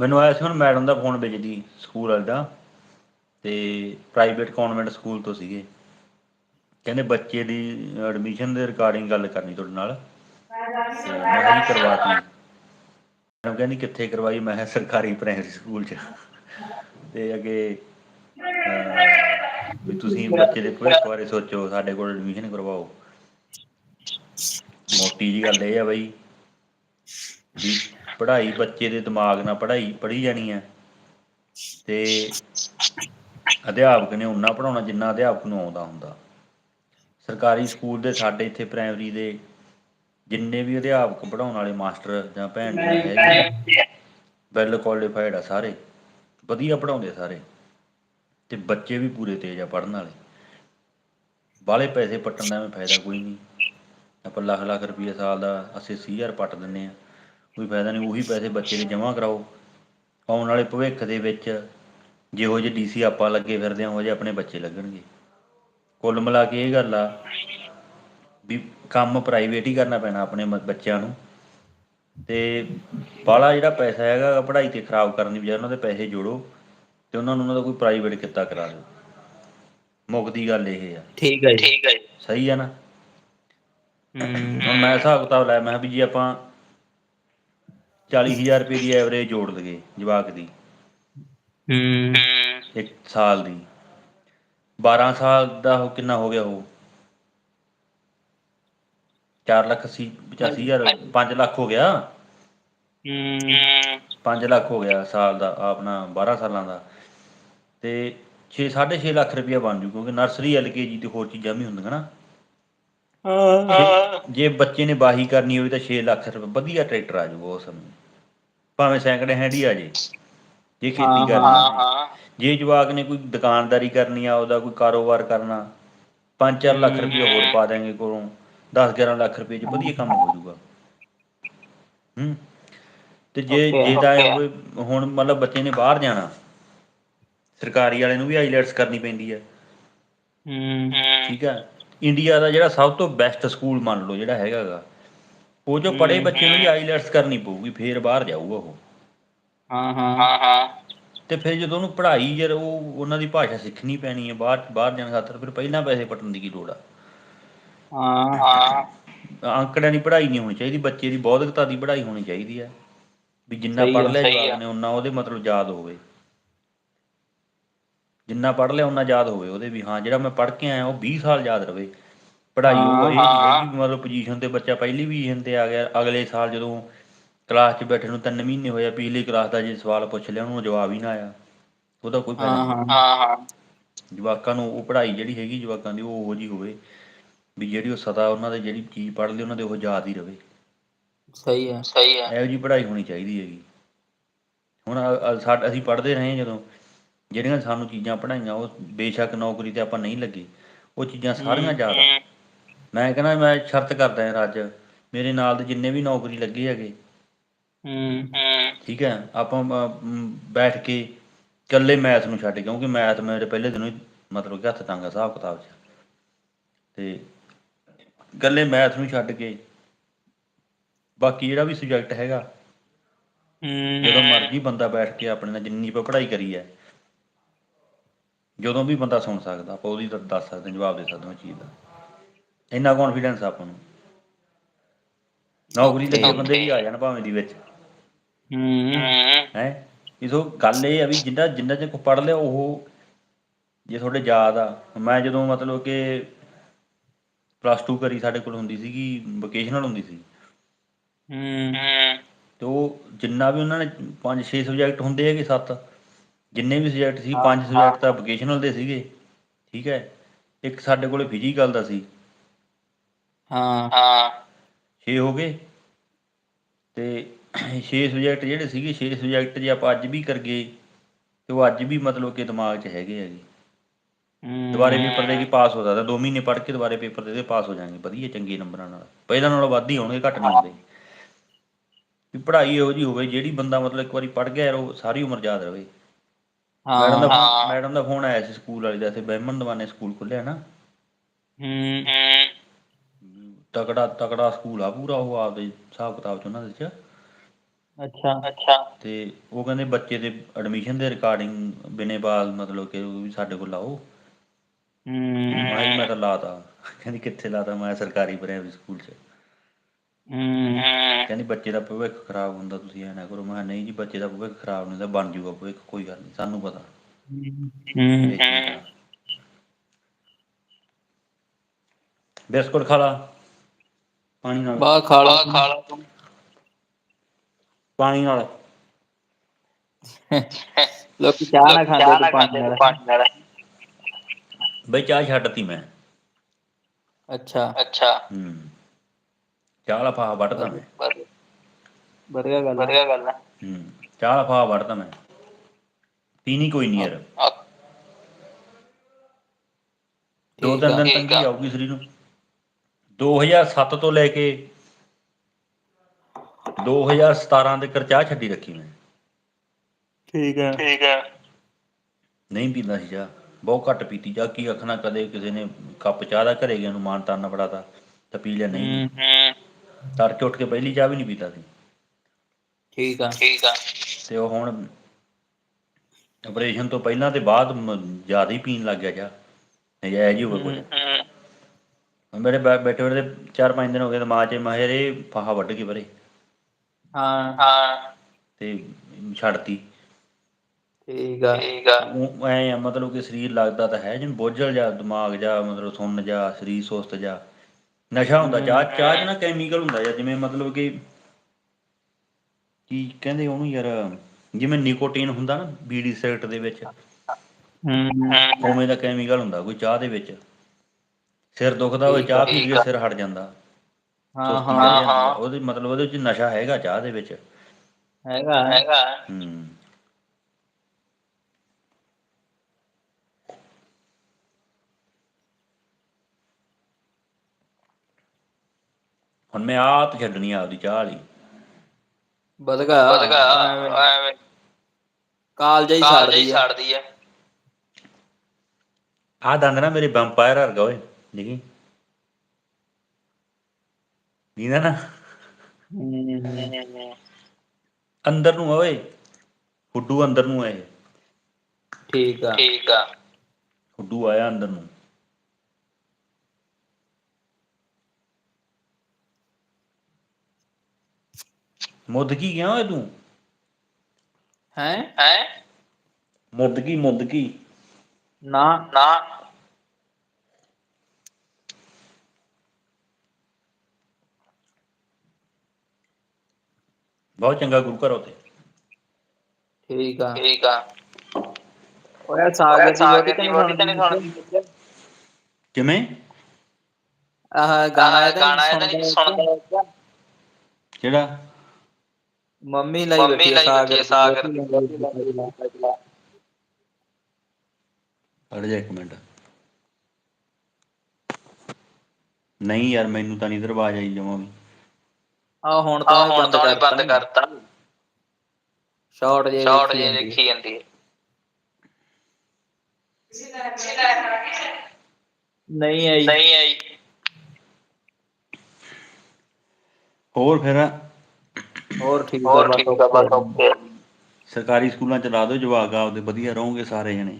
ਮੈਨੂੰ ਆਇਆ ਸੀ ਹੁਣ ਮੈਡਮ ਦਾ ਫੋਨ ਵੇਚਦੀ, ਸਕੂਲ ਵਾਲੇ ਦਾ। ਤੇ ਪ੍ਰਾਈਵੇਟ ਕਨਵੈਂਟ ਸਕੂਲ ਤੋਂ ਸੀਗੇ। ਕਹਿੰਦੇ ਬੱਚੇ ਦੀ ਐਡਮਿਸ਼ਨ ਦੇ ਰਿਗਾਰਡਿੰਗ ਗੱਲ ਕਰਨੀ ਤੁਹਾਡੇ ਨਾਲ। ਮੈਂ ਕਿਹਾ ਜੀ ਕਰਵਾਤੀ ਮੈਡਮ ਕਹਿੰਦੀ, ਕਿੱਥੇ ਕਰਵਾਈ? ਮੈਂ ਕਿਹਾ ਸਰਕਾਰੀ ਪ੍ਰਾਇਮਰੀ ਸਕੂਲ 'ਚ। ਤੇ ਅੱਗੇ ਵੀ ਤੁਸੀਂ ਬੱਚੇ ਦੇ ਭਵਿੱਖ ਬਾਰੇ ਸੋਚੋ, ਸਾਡੇ ਕੋਲ ਐਡਮਿਸ਼ਨ ਕਰਵਾਓ। ਮੋਟੀ ਜੀ ਗੱਲ ਇਹ ਆ ਬਈ। ਵੀ ਪੜ੍ਹਾਈ ਬੱਚੇ ਦੇ ਦਿਮਾਗ ਨਾਲ ਪੜ੍ਹਾਈ ਪੜ੍ਹੀ ਜਾਣੀ ਹੈ। ਤੇ ਅਧਿਆਪਕ ਨੇ ਉਨਾ ਪੜ੍ਹਾਉਣਾ ਜਿੰਨਾ ਅਧਿਆਪਕ ਨੂੰ ਆਉਂਦਾ ਹੁੰਦਾ। ਸਰਕਾਰੀ ਸਕੂਲ ਦੇ ਸਾਡੇ ਇੱਥੇ ਪ੍ਰਾਇਮਰੀ ਦੇ ਜਿੰਨੇ ਵੀ ਅਧਿਆਪਕ ਪੜ੍ਹਾਉਣ ਵਾਲੇ ਮਾਸਟਰ ਜਾਂ ਭੈਣ ਜੀ ਹੈਗੇ ਵੈਲ ਕੁਆਲੀਫਾਈਡ ਆ ਸਾਰੇ, ਵਧੀਆ ਪੜ੍ਹਾਉਂਦੇ ਸਾਰੇ। ਤੇ ਬੱਚੇ ਵੀ ਪੂਰੇ ਤੇਜ਼ ਆ ਪੜ੍ਹਨ ਵਾਲੇ। ਬਾਹਲੇ ਪੈਸੇ ਪੱਟਣ ਦਾ ਐਵੇਂ ਫਾਇਦਾ ਕੋਈ ਨਹੀਂ। ਆਪਾਂ ਲੱਖ ਲੱਖ ਰੁਪਈਆ ਸਾਲ ਦਾ ਅਸੀਂ ਅੱਸੀ ਹਜ਼ਾਰ ਪੱਟ ਦਿੰਨੇ ਆ। ਕੋਈ ਫਾਇਦਾ ਨਹੀਂ ਉਹੀ ਪੈਸੇ ਬੱਚੇ ਦੇ ਜਮ੍ਹਾਂ ਕਰਾਓ। ਆਉਣ ਵਾਲੇ ਭਵਿੱਖ ਦੇ ਵਿੱਚ ਜਿਹੋ ਜਿਹੇ ਡੀਸੀ ਆਪਾਂ ਲੱਗੇ ਫਿਰਦੇ ਹਾਂ ਉਹ ਜਿਹੇ ਆਪਣੇ ਬੱਚੇ ਲੱਗਣਗੇ। ਕੁੱਲ ਮਿਲਾ ਕੇ ਇਹ ਗੱਲ ਆ ਵੀ ਕੰਮ ਪ੍ਰਾਈਵੇਟ ਹੀ ਕਰਨਾ ਪੈਣਾ ਆਪਣੇ ਬੱਚਿਆਂ ਨੂੰ। ਤੇ ਬਾਹਲਾ ਜਿਹੜਾ ਪੈਸਾ ਹੈਗਾ ਪੜ੍ਹਾਈ ਤੇ ਖਰਾਬ ਕਰਨ ਦੀ ਬਜਾਏ ਉਹਨਾਂ ਦੇ ਪੈਸੇ ਜੋੜੋ ਤੇ ਉਹਨਾਂ ਨੂੰ ਉਹਨਾਂ ਦਾ ਕੋਈ ਪ੍ਰਾਈਵੇਟ ਕਿੱਤਾ ਕਰਾ ਦਿਓ। ਮੁੱਕਦੀ ਗੱਲ ਇਹ ਆ। ਠੀਕ ਹੈ ਜੀ। ਸਹੀ ਆ ਨਾ? ਹੂੰ। ਹੁਣ ਮੈਂ ਹਿਸਾਬ ਕਿਤਾਬ ਲਾਇਆ ਮੈਂ ਕਿਹਾ ਵੀ ਜੇ ਆਪਾਂ 40000 ਰੁਪਏ ਦੀ ਐਵਰੇਜ ਜੋੜ ਲਈਏ ਜਵਾਕ ਦੀ। ਹੂੰ। ਇੱਕ ਸਾਲ ਦੀ। 12 ਸਾਲ ਦਾ ਉਹ ਕਿੰਨਾ ਹੋ ਗਿਆ ਉਹ? 4 ਲੱਖ ਅੱਸੀ 85 ਹਜ਼ਾਰ 5 ਲੱਖ ਹੋ ਗਿਆ? ਹੂੰ। 5 ਲੱਖ ਹੋ ਗਿਆ ਸਾਲ ਦਾ ਆਪਣਾ 12 ਸਾਲਾਂ ਦਾ। ਤੇ 6 6.5 ਲੱਖ ਰੁਪਇਆ ਬਣ ਜੂ ਕਿਉਂਕਿ ਨਰਸਰੀ ਐਲਕੇਜੀ ਤੇ ਹੋਰ ਚੀਜ਼ਾਂ ਵੀ ਹੁੰਦੀਆਂ ਨਾ। ਹਾਂ। ਜੇ ਬੱਚੇ ਨੇ ਬਾਹੀ ਕਰਨੀ ਹੋਵੇ ਤਾਂ 6 ਲੱਖ ਰੁਪਏ ਵਧੀਆ ਟਰੈਕਟਰ ਆ ਜਾਊਗਾ ਉਸ ਸਮੇਂ ਭਾਵੇਂ ਸੈਂਕੜੇ ਹੈਂਡ ਆ ਜੇ ਜੇ ਖੇਤੀ ਕਰਨੀ। ਹੈ। ਜੇ ਜਵਾਕ ਨੇ ਕੋਈ ਦੁਕਾਨਦਾਰੀ ਕਰਨੀ ਆ ਉਹਦਾ ਕੋਈ ਕਾਰੋਬਾਰ ਕਰਨਾ 5-4 ਲੱਖ ਰੁਪਏ ਹੋਰ ਪਾ ਦੇਂਗੇ ਕੋਲੋਂ 10-11 ਲੱਖ ਰੁਪਏ ਚ ਵਧੀਆ ਕੰਮ ਹੋ ਜਾਊਗਾ। ਹੂੰ। ਤੇ ਜੇ. ਜੇ ਤਾਂ ਇਹ ਹੋਵੇ ਹੁਣ ਮਤਲਬ ਬੱਚੇ ਨੇ ਬਾਹਰ ਜਾਣਾ ਸਰਕਾਰੀ ਵਾਲੇ ਨੂੰ ਵੀ ਆਈਲੈਟਸ ਕਰਨੀ ਪੈਂਦੀ ਹੈ ਹੂੰ। ਠੀਕ ਹੈ ਇੰਡੀਆ ਦਾ ਜਿਹੜਾ ਸਭ ਤੋਂ ਬੈਸਟ ਸਕੂਲ ਮੰਨ ਲਓ ਜਿਹੜਾ ਹੈਗਾਗਾ ਉਹ ਜੋ ਪੜ੍ਹੇ ਬੱਚੇ ਨੂੰ ਵੀ ਆਈਲੈਟਸ ਕਰਨੀ ਪਊਗੀ ਫੇਰ ਬਾਹਰ ਜਾਊਗਾ ਉਹ। ਹਾਂ ਹਾਂ। ਤੇ ਫਿਰ ਜਦੋਂ ਉਹਨੂੰ ਪੜ੍ਹਾਈ ਯਾਰ ਉਹ ਉਹਨਾਂ ਦੀ ਭਾਸ਼ਾ ਸਿੱਖਣੀ ਪੈਣੀ ਹੈ ਬਾਹਰ ਬਾਹਰ ਜਾਣ ਖਾਤਰ ਫਿਰ ਪਹਿਲਾਂ ਪੈਸੇ ਪਟਣ ਦੀ ਕੀ ਲੋੜ ਆ? ਹਾਂ। ਅੰਕੜਿਆਂ ਦੀ ਪੜ੍ਹਾਈ ਨਹੀਂ ਹੋਣੀ ਚਾਹੀਦੀ ਬੱਚੇ ਦੀ ਬੌਧਿਕਤਾ ਦੀ ਪੜ੍ਹਾਈ ਹੋਣੀ ਚਾਹੀਦੀ ਹੈ ਵੀ ਜਿੰਨਾ ਪੜ੍ਹ ਲਿਆ ਜਵਾਕ ਨੇ ਉਨਾ ਉਹਦੇ ਮਤਲਬ ਯਾਦ ਹੋਵੇ। ਜਿੰਨਾ ਪੜ੍ਹ ਲਿਆ ਉਨਾ ਯਾਦ ਹੋਵੇ ਉਹਦੇ ਵੀ। ਹਾਂ ਜਿਹੜਾ ਮੈਂ ਪੜ੍ਹ ਕੇ ਆਇਆ ਉਹ 20 ਸਾਲ ਯਾਦ ਰਵੇ। ਪੜ੍ਹਾਈ ਉਹ ਇਹ ਨਹੀਂ ਹੈਗੀ ਵੀ ਮਤਲਬ ਪੋਜੀਸ਼ਨ ਤੇ ਬੱਚਾ ਪਹਿਲੀ ਪੋਜੀਸ਼ਨ ਤੇ ਆ ਗਿਆ ਅਗਲੇ ਸਾਲ ਜਦੋਂ ਕਲਾਸ 'ਚ ਬੈਠੇ ਨੂੰ ਤਿੰਨ ਮਹੀਨੇ ਹੋਇਆ ਪਿਛਲੀ ਕਲਾਸ ਦਾ ਜੇ ਸਵਾਲ ਪੁੱਛ ਲਿਆ ਉਹਨੂੰ ਜਵਾਬ ਹੀ ਨਾ ਆਇਆ। ਉਹਦਾ ਕੋਈ ਫਾਇਦਾ ਨਹੀਂ। ਹਾਂ ਹਾਂ। ਜਵਾਕਾਂ ਨੂੰ ਉਹ ਪੜ੍ਹਾਈ ਜਿਹੜੀ ਹੈਗੀ ਜਵਾਕਾਂ ਦੀ ਉਹ ਉਹੋ ਜਿਹੀ ਹੋਵੇ ਵੀ ਜਿਹੜੀ ਉਹ ਸਦਾ ਉਹਨਾਂ ਦੇ ਜਿਹੜੀ ਚੀਜ਼ ਪੜ੍ਹ ਲਈ ਉਹਨਾਂ ਦੇ ਉਹ ਯਾਦ ਹੀ ਰਵੇ। ਸਹੀ ਹੈ ਇਹੋ ਜਿਹੀ ਪੜ੍ਹਾਈ ਹੋਣੀ ਚਾਹੀਦੀ ਹੈਗੀ। ਹੁਣ ਸਾਡ ਅਸੀਂ ਪੜ੍ਹਦੇ ਰਹੇ ਜਦੋਂ ਜਿਹੜੀਆਂ ਸਾਨੂੰ ਚੀਜ਼ਾਂ ਪੜ੍ਹਾਈਆਂ ਉਹ ਬੇਸ਼ੱਕ ਨੌਕਰੀ ਤੇ ਆਪਾਂ ਨਹੀਂ ਲੱਗੇ ਉਹ ਚੀਜ਼ਾਂ ਸਾਰੀਆਂ ਯਾਦ ਆ। ਮੈਂ ਕਹਿੰਦਾ ਮੈਂ ਸ਼ਰਤ ਕਰਦਾ ਹਾਂ ਅੱਜ ਮੇਰੇ ਨਾਲ ਦੇ ਜਿੰਨੇ ਵੀ ਨੌਕਰੀ ਲੱਗੇ ਹੈਗੇ। ਹੂੰ। ਠੀਕ ਹੈ ਆਪਾਂ ਬੈਠ ਕੇ ਇਕੱਲੇ ਮੈਥ ਨੂੰ ਛੱਡ ਕਿਉਂਕਿ ਮੈਥ ਮੇਰੇ ਪਹਿਲੇ ਦਿਨੋਂ ਹੀ ਮਤਲਬ ਕਿ ਹੱਥ ਤੰਗ ਆ ਹਿਸਾਬ ਕਿਤਾਬ 'ਚ। ਤੇ ਇਕੱਲੇ ਮੈਥ ਨੂੰ ਛੱਡ ਕੇ ਬਾਕੀ ਜਿਹੜਾ ਵੀ ਸਬਜੈਕਟ ਹੈਗਾ ਹੂੰ। ਜਦੋਂ ਮਰਜ਼ੀ ਬੰਦਾ ਬੈਠ ਕੇ ਆਪਣੇ ਨਾਲ ਜਿੰਨੀ ਆਪਾਂ ਪੜ੍ਹਾਈ ਕਰੀ ਹੈ ਜਦੋਂ ਵੀ ਬੰਦਾ ਸੁਣ ਸਕਦਾ ਆਪਾਂ ਉਹਦੀ ਤਾਂ ਦੱਸ ਸਕਦੇ ਹਾਂ, ਜਵਾਬ ਦੇ ਸਕਦੇ ਹਾਂ ਉਸ ਚੀਜ਼ ਦਾ। ਇੰਨਾ ਕੌਨਫੀਡੈਂਸ ਆਪਾਂ ਨੂੰ। ਨੌਕਰੀ ਲੱਗੇ. ਬੰਦੇ ਵੀ ਆ ਜਾਣ ਭਾਵੇਂ ਦੀ ਵਿੱਚ। ਹੂੰ। ਹੈ? ਇਸੋ ਗੱਲ ਇਹ ਆ ਵੀ ਜਿੰਨਾ ਜਿੰਨਾ ਚਿਰ ਕੋ ਪੜ੍ਹ ਲਿਆ ਉਹ ਜੇ ਤੁਹਾਡੇ ਯਾਦ ਆ। ਮੈਂ ਜਦੋਂ ਮਤਲਬ ਕਿ ਪਲੱਸ 2 ਕਰੀ ਸਾਡੇ ਕੋਲ ਹੁੰਦੀ ਸੀਗੀ ਵੋਕੇਸ਼ਨਲ ਹੁੰਦੀ ਸੀ। ਹੂੰ। ਤੇ ਉਹ ਜਿੰਨਾ ਵੀ ਉਹਨਾਂ ਨੇ ਪੰਜ ਛੇ ਸਬਜੈਕਟ ਹੁੰਦੇ ਹੈਗੇ ਸੱਤ ਜਿੰਨੇ ਵੀ ਸਬਜੈਕਟ ਸੀ ਹਾਂ, ਪੰਜ ਸਬਜੈਕਟ ਤਾਂ ਵੋਕੇਸ਼ਨਲ ਦੇ ਸੀਗੇ। ਠੀਕ ਹੈ? ਇੱਕ ਸਾਡੇ ਕੋਲੇ ਫਿਜ਼ੀਕਲ ਦਾ ਸੀ। ਹਾਂ। 6 ਹੋ ਗਏ। ਤੇ 6 ਸਬਜੈਕਟ ਜਿਹੜੇ ਸੀਗੇ 6 ਸਬਜੈਕਟ ਜੇ ਆਪਾਂ ਅੱਜ ਵੀ ਕਰ ਗਏ ਤੇ ਉਹ ਅੱਜ ਵੀ ਮਤਲਬ ਕਿ ਦਿਮਾਗ 'ਚ ਹੈਗੇ ਹੈਗੇ ਹੂੰ। ਦੁਬਾਰੇ ਪੇਪਰ ਦੇ ਕੇ ਪਾਸ ਹੋ ਸਕਦਾ। 2 ਮਹੀਨੇ ਪੜ੍ਹ ਕੇ ਦੁਬਾਰੇ ਪੇਪਰ ਦੇ ਕੇ ਪਾਸ ਹੋ ਜਾਣਗੇ। ਵਧੀਆ ਚੰਗੇ ਨੰਬਰਾਂ ਨਾਲ। ਪਹਿਲਾਂ ਨਾਲੋਂ ਵੱਧ ਹੀ ਹੋਣਗੇ ਘੱਟ ਨਹੀਂ ਹੁੰਦੇ ਵੀ ਪੜ੍ਹਾਈ ਇਹੋ ਜਿਹੀ ਹੋਵੇ ਜਿਹੜੀ ਬੰਦਾ ਮਤਲਬ ਇੱਕ ਵਾਰੀ ਪੜ੍ਹ ਗਿਆ ਯਾਰ ਉਹ ਸਾਰੀ ਉਮਰ ਯਾਦ ਰਵੇ ਮੈਡਮ ਦਾ ਹਾਂ। ਮੈਡਮ ਦਾ ਫੋਨ ਆਇਆ ਸੀ ਸਕੂਲ ਵਾਲੀ ਦਾ ਇੱਥੇ ਬਹਿਮਨ ਦਵਾਨੇ ਸਕੂਲ ਖੁੱਲਿਆ ਨਾ। ਹੂੰ। ਤਕੜਾ ਤਕੜਾ ਸਕੂਲ ਆ ਪੂਰਾ ਉਹ ਆਪਦੇ ਹਿਸਾਬ ਕਿਤਾਬ ਚ ਉਹਨਾਂ ਦੇ ਚ ਅੱਛਾ। ਤੇ ਉਹ ਕਹਿੰਦੇ ਬੱਚੇ ਦੇ ਐਡਮਿਸ਼ਨ ਦੇ ਰਿਕਾਰਡਿੰਗ ਬਿਨੇ ਬਾਲ ਮਤਲਬ ਕਿ ਉਹ ਵੀ ਸਾਡੇ ਕੋਲ ਲਾਓ। ਹੂੰ। ਮੈਂ ਮੈਂ ਤਾਂ ਲਾਤਾ। ਕਹਿੰਦੀ ਕਿੱਥੇ ਲਾਤਾ? ਮੈਂ ਸਰਕਾਰੀ ਪ੍ਰਾਇਮਰੀ ਸਕੂਲ ਚ। ਹੂੰ। ਕਹਿੰਦੀ ਬੱਚੇ ਦਾ ਭਵਿੱਖ ਖਰਾਬ ਹੁੰਦਾ ਤੁਸੀਂ ਐ ਨਾ ਕਰੋ। ਮੈਂ ਕਿਹਾ ਨਹੀਂ ਜੀ ਬੱਚੇ ਦਾ ਭਵਿੱਖ ਖਰਾਬ ਨਹੀਂ ਹੁੰਦਾ ਬਣ ਜੂਗਾ ਭਵਿੱਖ ਕੋਈ ਗੱਲ ਨਹੀਂ ਸਾਨੂੰ ਪਤਾ। ਹੂੰ। ਬਿਸਕੁਟ ਖਾ ਲਾ। ਪਾਣੀ ਨਾਲ। ਬਾ ਖਾਲਾ ਪਾਣੀ ਨਾਲ। ਲੋਕੀ ਚਾਹ ਨਾ ਖਾਂਦੇ ਤੇ ਪਾਣੀ ਨਾਲ। ਨਾਲ ਬਈ ਚਾਹ ਛੱਡਤੀ ਮੈਂ। ਅੱਛਾ। ਅੱਛਾ। ਹੂੰ। ਚਾਹ ਵਾਲਾ ਫਾਹਾ ਵੱਢਦਾ ਮੈਂ। ਵਧੀਆ ਗੱਲ। ਵਧੀਆ ਗੱਲ ਹੈ ਹੂੰ। ਚਾਹ ਵਾਲਾ ਫਾਹਾ ਵੱਢਦਾ ਮੈਂ। ਪੀਣੀ ਕੋਈ ਨਹੀਂ ਯਾਰ। ਦੋ ਤਿੰਨ। ਦਿਨ ਤੰਗੀ ਆ। ਆਊਗੀ ਸਰੀਰ ਨੂੰ। 2007 ਤੋਂ ਲੈ ਕੇ 2017 ਤੱਕ ਚਾਹ ਛੱਡੀ ਰੱਖੀ ਮੈਂ। ਠੀਕ ਹੈ। ਠੀਕ ਹੈ। ਨਹੀਂ ਪੀਂਦਾ ਸੀ ਚਾਹ। ਬਹੁਤ ਘੱਟ ਪੀਤੀ। ਚਾਹ ਕੀ ਆਖਣਾ ਕਦੇ ਕਿਸੇ ਨੇ ਕੱਪ ਚਾਹ ਦਾ ਘਰੇ ਗਿਆ ਨੂੰ ਮਾਨ ਤਾਨਾ ਫੜਾਤਾ ਤਾਂ ਪੀ ਲਿਆ ਨਹੀਂ। ਹੂੰ, ਹੂੰ ਤੜਕੇ ਉੱਠ ਕੇ ਪਹਿਲੀ ਚਾਹ ਵੀ ਨਹੀਂ ਪੀਤਾ ਸੀ। ਠੀਕ ਆ। ਠੀਕ ਆ। ਤੇ ਉਹ ਹੁਣ ਆਪਰੇਸ਼ਨ ਤੋਂ ਪਹਿਲਾਂ ਤੇ ਬਾਅਦ ਜ਼ਿਆਦਾ ਹੀ ਪੀਣ ਲੱਗ ਗਿਆ ਚਾਹ। ਨਜਾਇਜ਼ ਹੀ ਹੋ ਗਿਆ ਕੁਝ। ਹੂੰ ਹੁਣ ਮੇਰੇ ਬੈ- ਬੈਠੇ ਬੈਠੇ ਤੇ ਚਾਰ ਪੰਜ ਦਿਨ ਹੋ ਗਏ ਦਿਮਾਗ 'ਚ ਮਾਹਿਰ ਇਹ ਫਾਹਾ ਵੱਢ ਕੇ ਪਰੇ। ਹਾਂ। ਹਾਂ ਤੇ ਛੱਡਤੀ। ਠੀਕ ਆ। ਠੀਕ ਆ। ਉਹ ਐ ਆ ਮਤਲਬ ਕਿ ਸਰੀਰ ਲੱਗਦਾ ਤਾਂ ਹੈ ਜਿਵੇਂ ਬੋਝਲ ਜਾ ਦਿਮਾਗ ਜਾ ਮਤਲਬ ਸੁੰਨ ਜਾ ਸਰੀਰ ਸੁਸਤ ਜਾ ਨਸ਼ਾ ਹੁੰਦਾ ਚਾਹ ਚਾਹ 'ਚ ਨਾ ਕੈਮੀਕਲ ਹੁੰਦਾ ਜਾਂ ਜਿਵੇਂ ਮਤਲਬ ਕਿ ਕੀ ਕਹਿੰਦੇ ਉਹਨੂੰ ਯਾਰ ਜਿਵੇਂ ਨਿਕੋਟੀਨ ਹੁੰਦਾ ਨਾ ਬੀੜੀ ਸਿਗਰਟ ਦੇ ਵਿੱਚ। ਹੂੰ। ਉਵੇਂ ਦਾ ਕੈਮੀਕਲ ਹੁੰਦਾ ਕੋਈ ਚਾਹ ਦੇ ਵਿੱਚ। ਸਿਰ ਦੁਖਦਾ ਹੋਵੇ ਚਾਹ ਆ, ਪੀ ਕੇ ਆ। ਸਿਰ ਹਟ ਜਾਂਦਾ। ਹਾਂ ਸੁਸਤੀ ਹਾਂ ਜਾਂਦੀ ਆ। ਉਹਦੇ ਮਤਲਬ ਉਹਦੇ ਵਿੱਚ ਨਸ਼ਾ ਹੈਗਾ ਚਾਹ ਦੇ ਵਿੱਚ। ਹੈਗਾ ਹੈਗਾ ਹੂੰ। ਹੁਣ ਮੈਂ ਆਪ ਛੱਡਣੀ ਆ ਆਪਦੀ ਚਾਹ ਵਾਲੀ। ਵਧਗਾ ਵਧਗਾ ਐਵੇਂ। ਕਾਲਜ ਹੀ ਕਾਲਜ ਹੀ ਛੱਡਦੀ ਆ। ਛੱਡਦੀ ਆਹ ਦੰਦ ਨਾ ਮੇਰੇ ਵੈਂਪਾਇਰ ਵਰਗਾ ਓਏ। ਦੇਖੀ ਨੀਂਦਾ ਨਾ ਹੂੰ, ਅੰਦਰ ਨੂੰ ਆ ਓਏ ਹੁੱਡੂ ਅੰਦਰ ਨੂੰ ਆ ਇਹ ਠੀਕ ਆ ਠੀਕ ਆ ਹੁੱਡੂ ਆਇਆ ਅੰਦਰ ਨੂੰ ਮੁੱਦ ਕੀ ਗਿਆ ਓਏ ਤੂੰ ਹੈ ਹੈ ਮੁੱਦ ਕੀ ਮੁੱਦ ਕੀ ਨਾ ਨਾ ਬਹੁਤ ਚੰਗਾ ਗੁਰੂ ਘਰ ਉੱਥੇ। ਠੀਕ ਆ। ਠੀਕ ਆ। ਓਏ ਸਾਗਰ ਦੀ ਸਾਗਰ ਦੀ ਤਾਂ ਤਾਂ ਨਹੀਂ ਖਾਣੀ। ਕਿਵੇਂ? ਆਹ ਗਾਣਾ ਗਾਣਾ ਇਹਦਾ ਨਹੀਂ ਸੁਣਦਾ ਕਿਹੜਾ? ਮੰਮੀ ਲਈ ਬੈਠੀ ਸਾਗਰ ਸਾਗਰ। ਅੜ ਜਾ ਇੱਕ ਮਿੰਟ। ਨਹੀਂ ਯਾਰ ਮੈਨੂੰ ਤਾਂ ਨਹੀਂ ਦਰਵਾਜ਼ ਆਈ ਜਮਾ ਵੀ। ਆਹ ਹੁਣ ਆ ਤਾਂ ਹੁਣ ਬੰਦ ਤਾਂ ਉਹਨੇ ਬੰਦ ਕਰਤਾ। ਸ਼ਾਰਟ ਜੇ ਸ਼ਾਰਟ ਦੇਖੀ ਜੇ ਜਾਂਦੀ। ਦੇਖੀ ਜਾਂਦੀ ਹੈ। ਨਹੀਂ ਆਈ। ਨਹੀਂ ਆਈ। ਹੋਰ ਫਿਰ? ਹੋਰ ਠੀਕ ਆ ਹੋਰ ਠੀਕ ਆ ਬਸ। ਓਕੇ ਸਰਕਾਰੀ ਸਕੂਲਾਂ ਚ ਲਾ ਦਿਓ ਜਵਾਕ ਆਪਦੇ ਵਧੀਆ ਰਹੋਗੇ ਸਾਰੇ ਜਣੇ।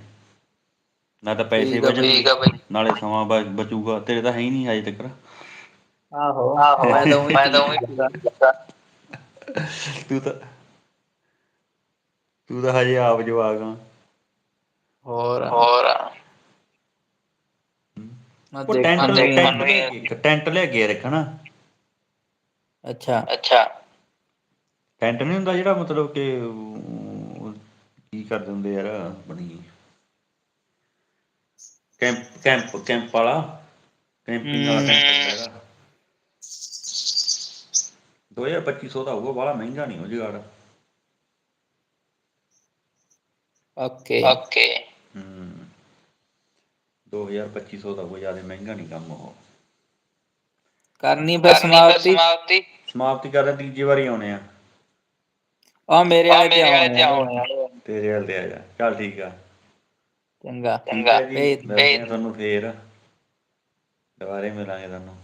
ਨਾ ਤਾਂ ਪੈਸੇ ਬਚਣਗੇ ਨਾਲੇ ਸਮਾਂ ਬਚੂਗਾ। ਤੇਰੇ ਤਾਂ ਹੈ ਹੀ ਨਹੀਂ ਅਜੇ ਤੱਕ। ਤੂੰ ਤਾਂ ਹਜੇ ਆਪ ਜਵਾਗ ਆ। ਹੋਰ। ਹੋਰ। ਉਹ ਟੈਂਟ ਟੈਂਟ ਲੈ ਕੇ ਟੈਂਟ ਅੱਛਾ। ਅੱਛਾ। ਟੈਂਟ ਨਹੀਂ ਹੁੰਦਾ ਜਿਹੜਾ ਮਤਲਬ ਕਿ ਕੀ ਕਰ ਦਿੰਦੇ ਯਾਰ ਬਣੀ ਕੈਂਪ ਕੈਂਪ ਕੈਂਪ ਵਾਲਾ। ਕੈਂਪਿੰਗ ਵਾਲਾ ਟੈਂਟ ਹੈਗਾ। 2000 2500 ਦਾ ਹੋਊਗਾ ਬਾਲਾ ਮਹਿੰਗਾ ਨਹੀਂ ਹੋ ਜਗਾੜ। ਓਕੇ। ਓਕੇ। ਹੂੰ। 2000 ਦਾ ਹੋ ਜ਼ਿਆਦਾ ਮਹਿੰਗਾ ਨਹੀਂ ਕੰਮ ਉਹ। ਕਰਨੀ ਬਸ ਸਮਾਪਤੀ। ਸਮਾਪਤੀ। ਕਰਦੇ ਤੀਜੀ ਵਾਰੀ ਆਉਣੇ ਆ। ਆ ਮੇਰੇ ਵਾਲੇ ਤੇ ਆਉਣੇ ਆ। ਤੇਰੇ ਵਾਲੇ ਤੇ ਆ ਜਾ। ਚੱਲ ਠੀਕ ਆ। ਚੰਗਾ। ਚੰਗਾ। ਤੁਹਾਨੂੰ ਫੇਰ। ਦੁਬਾਰੇ ਮਿਲਾਂਗੇ ਤੁਹਾਨੂੰ।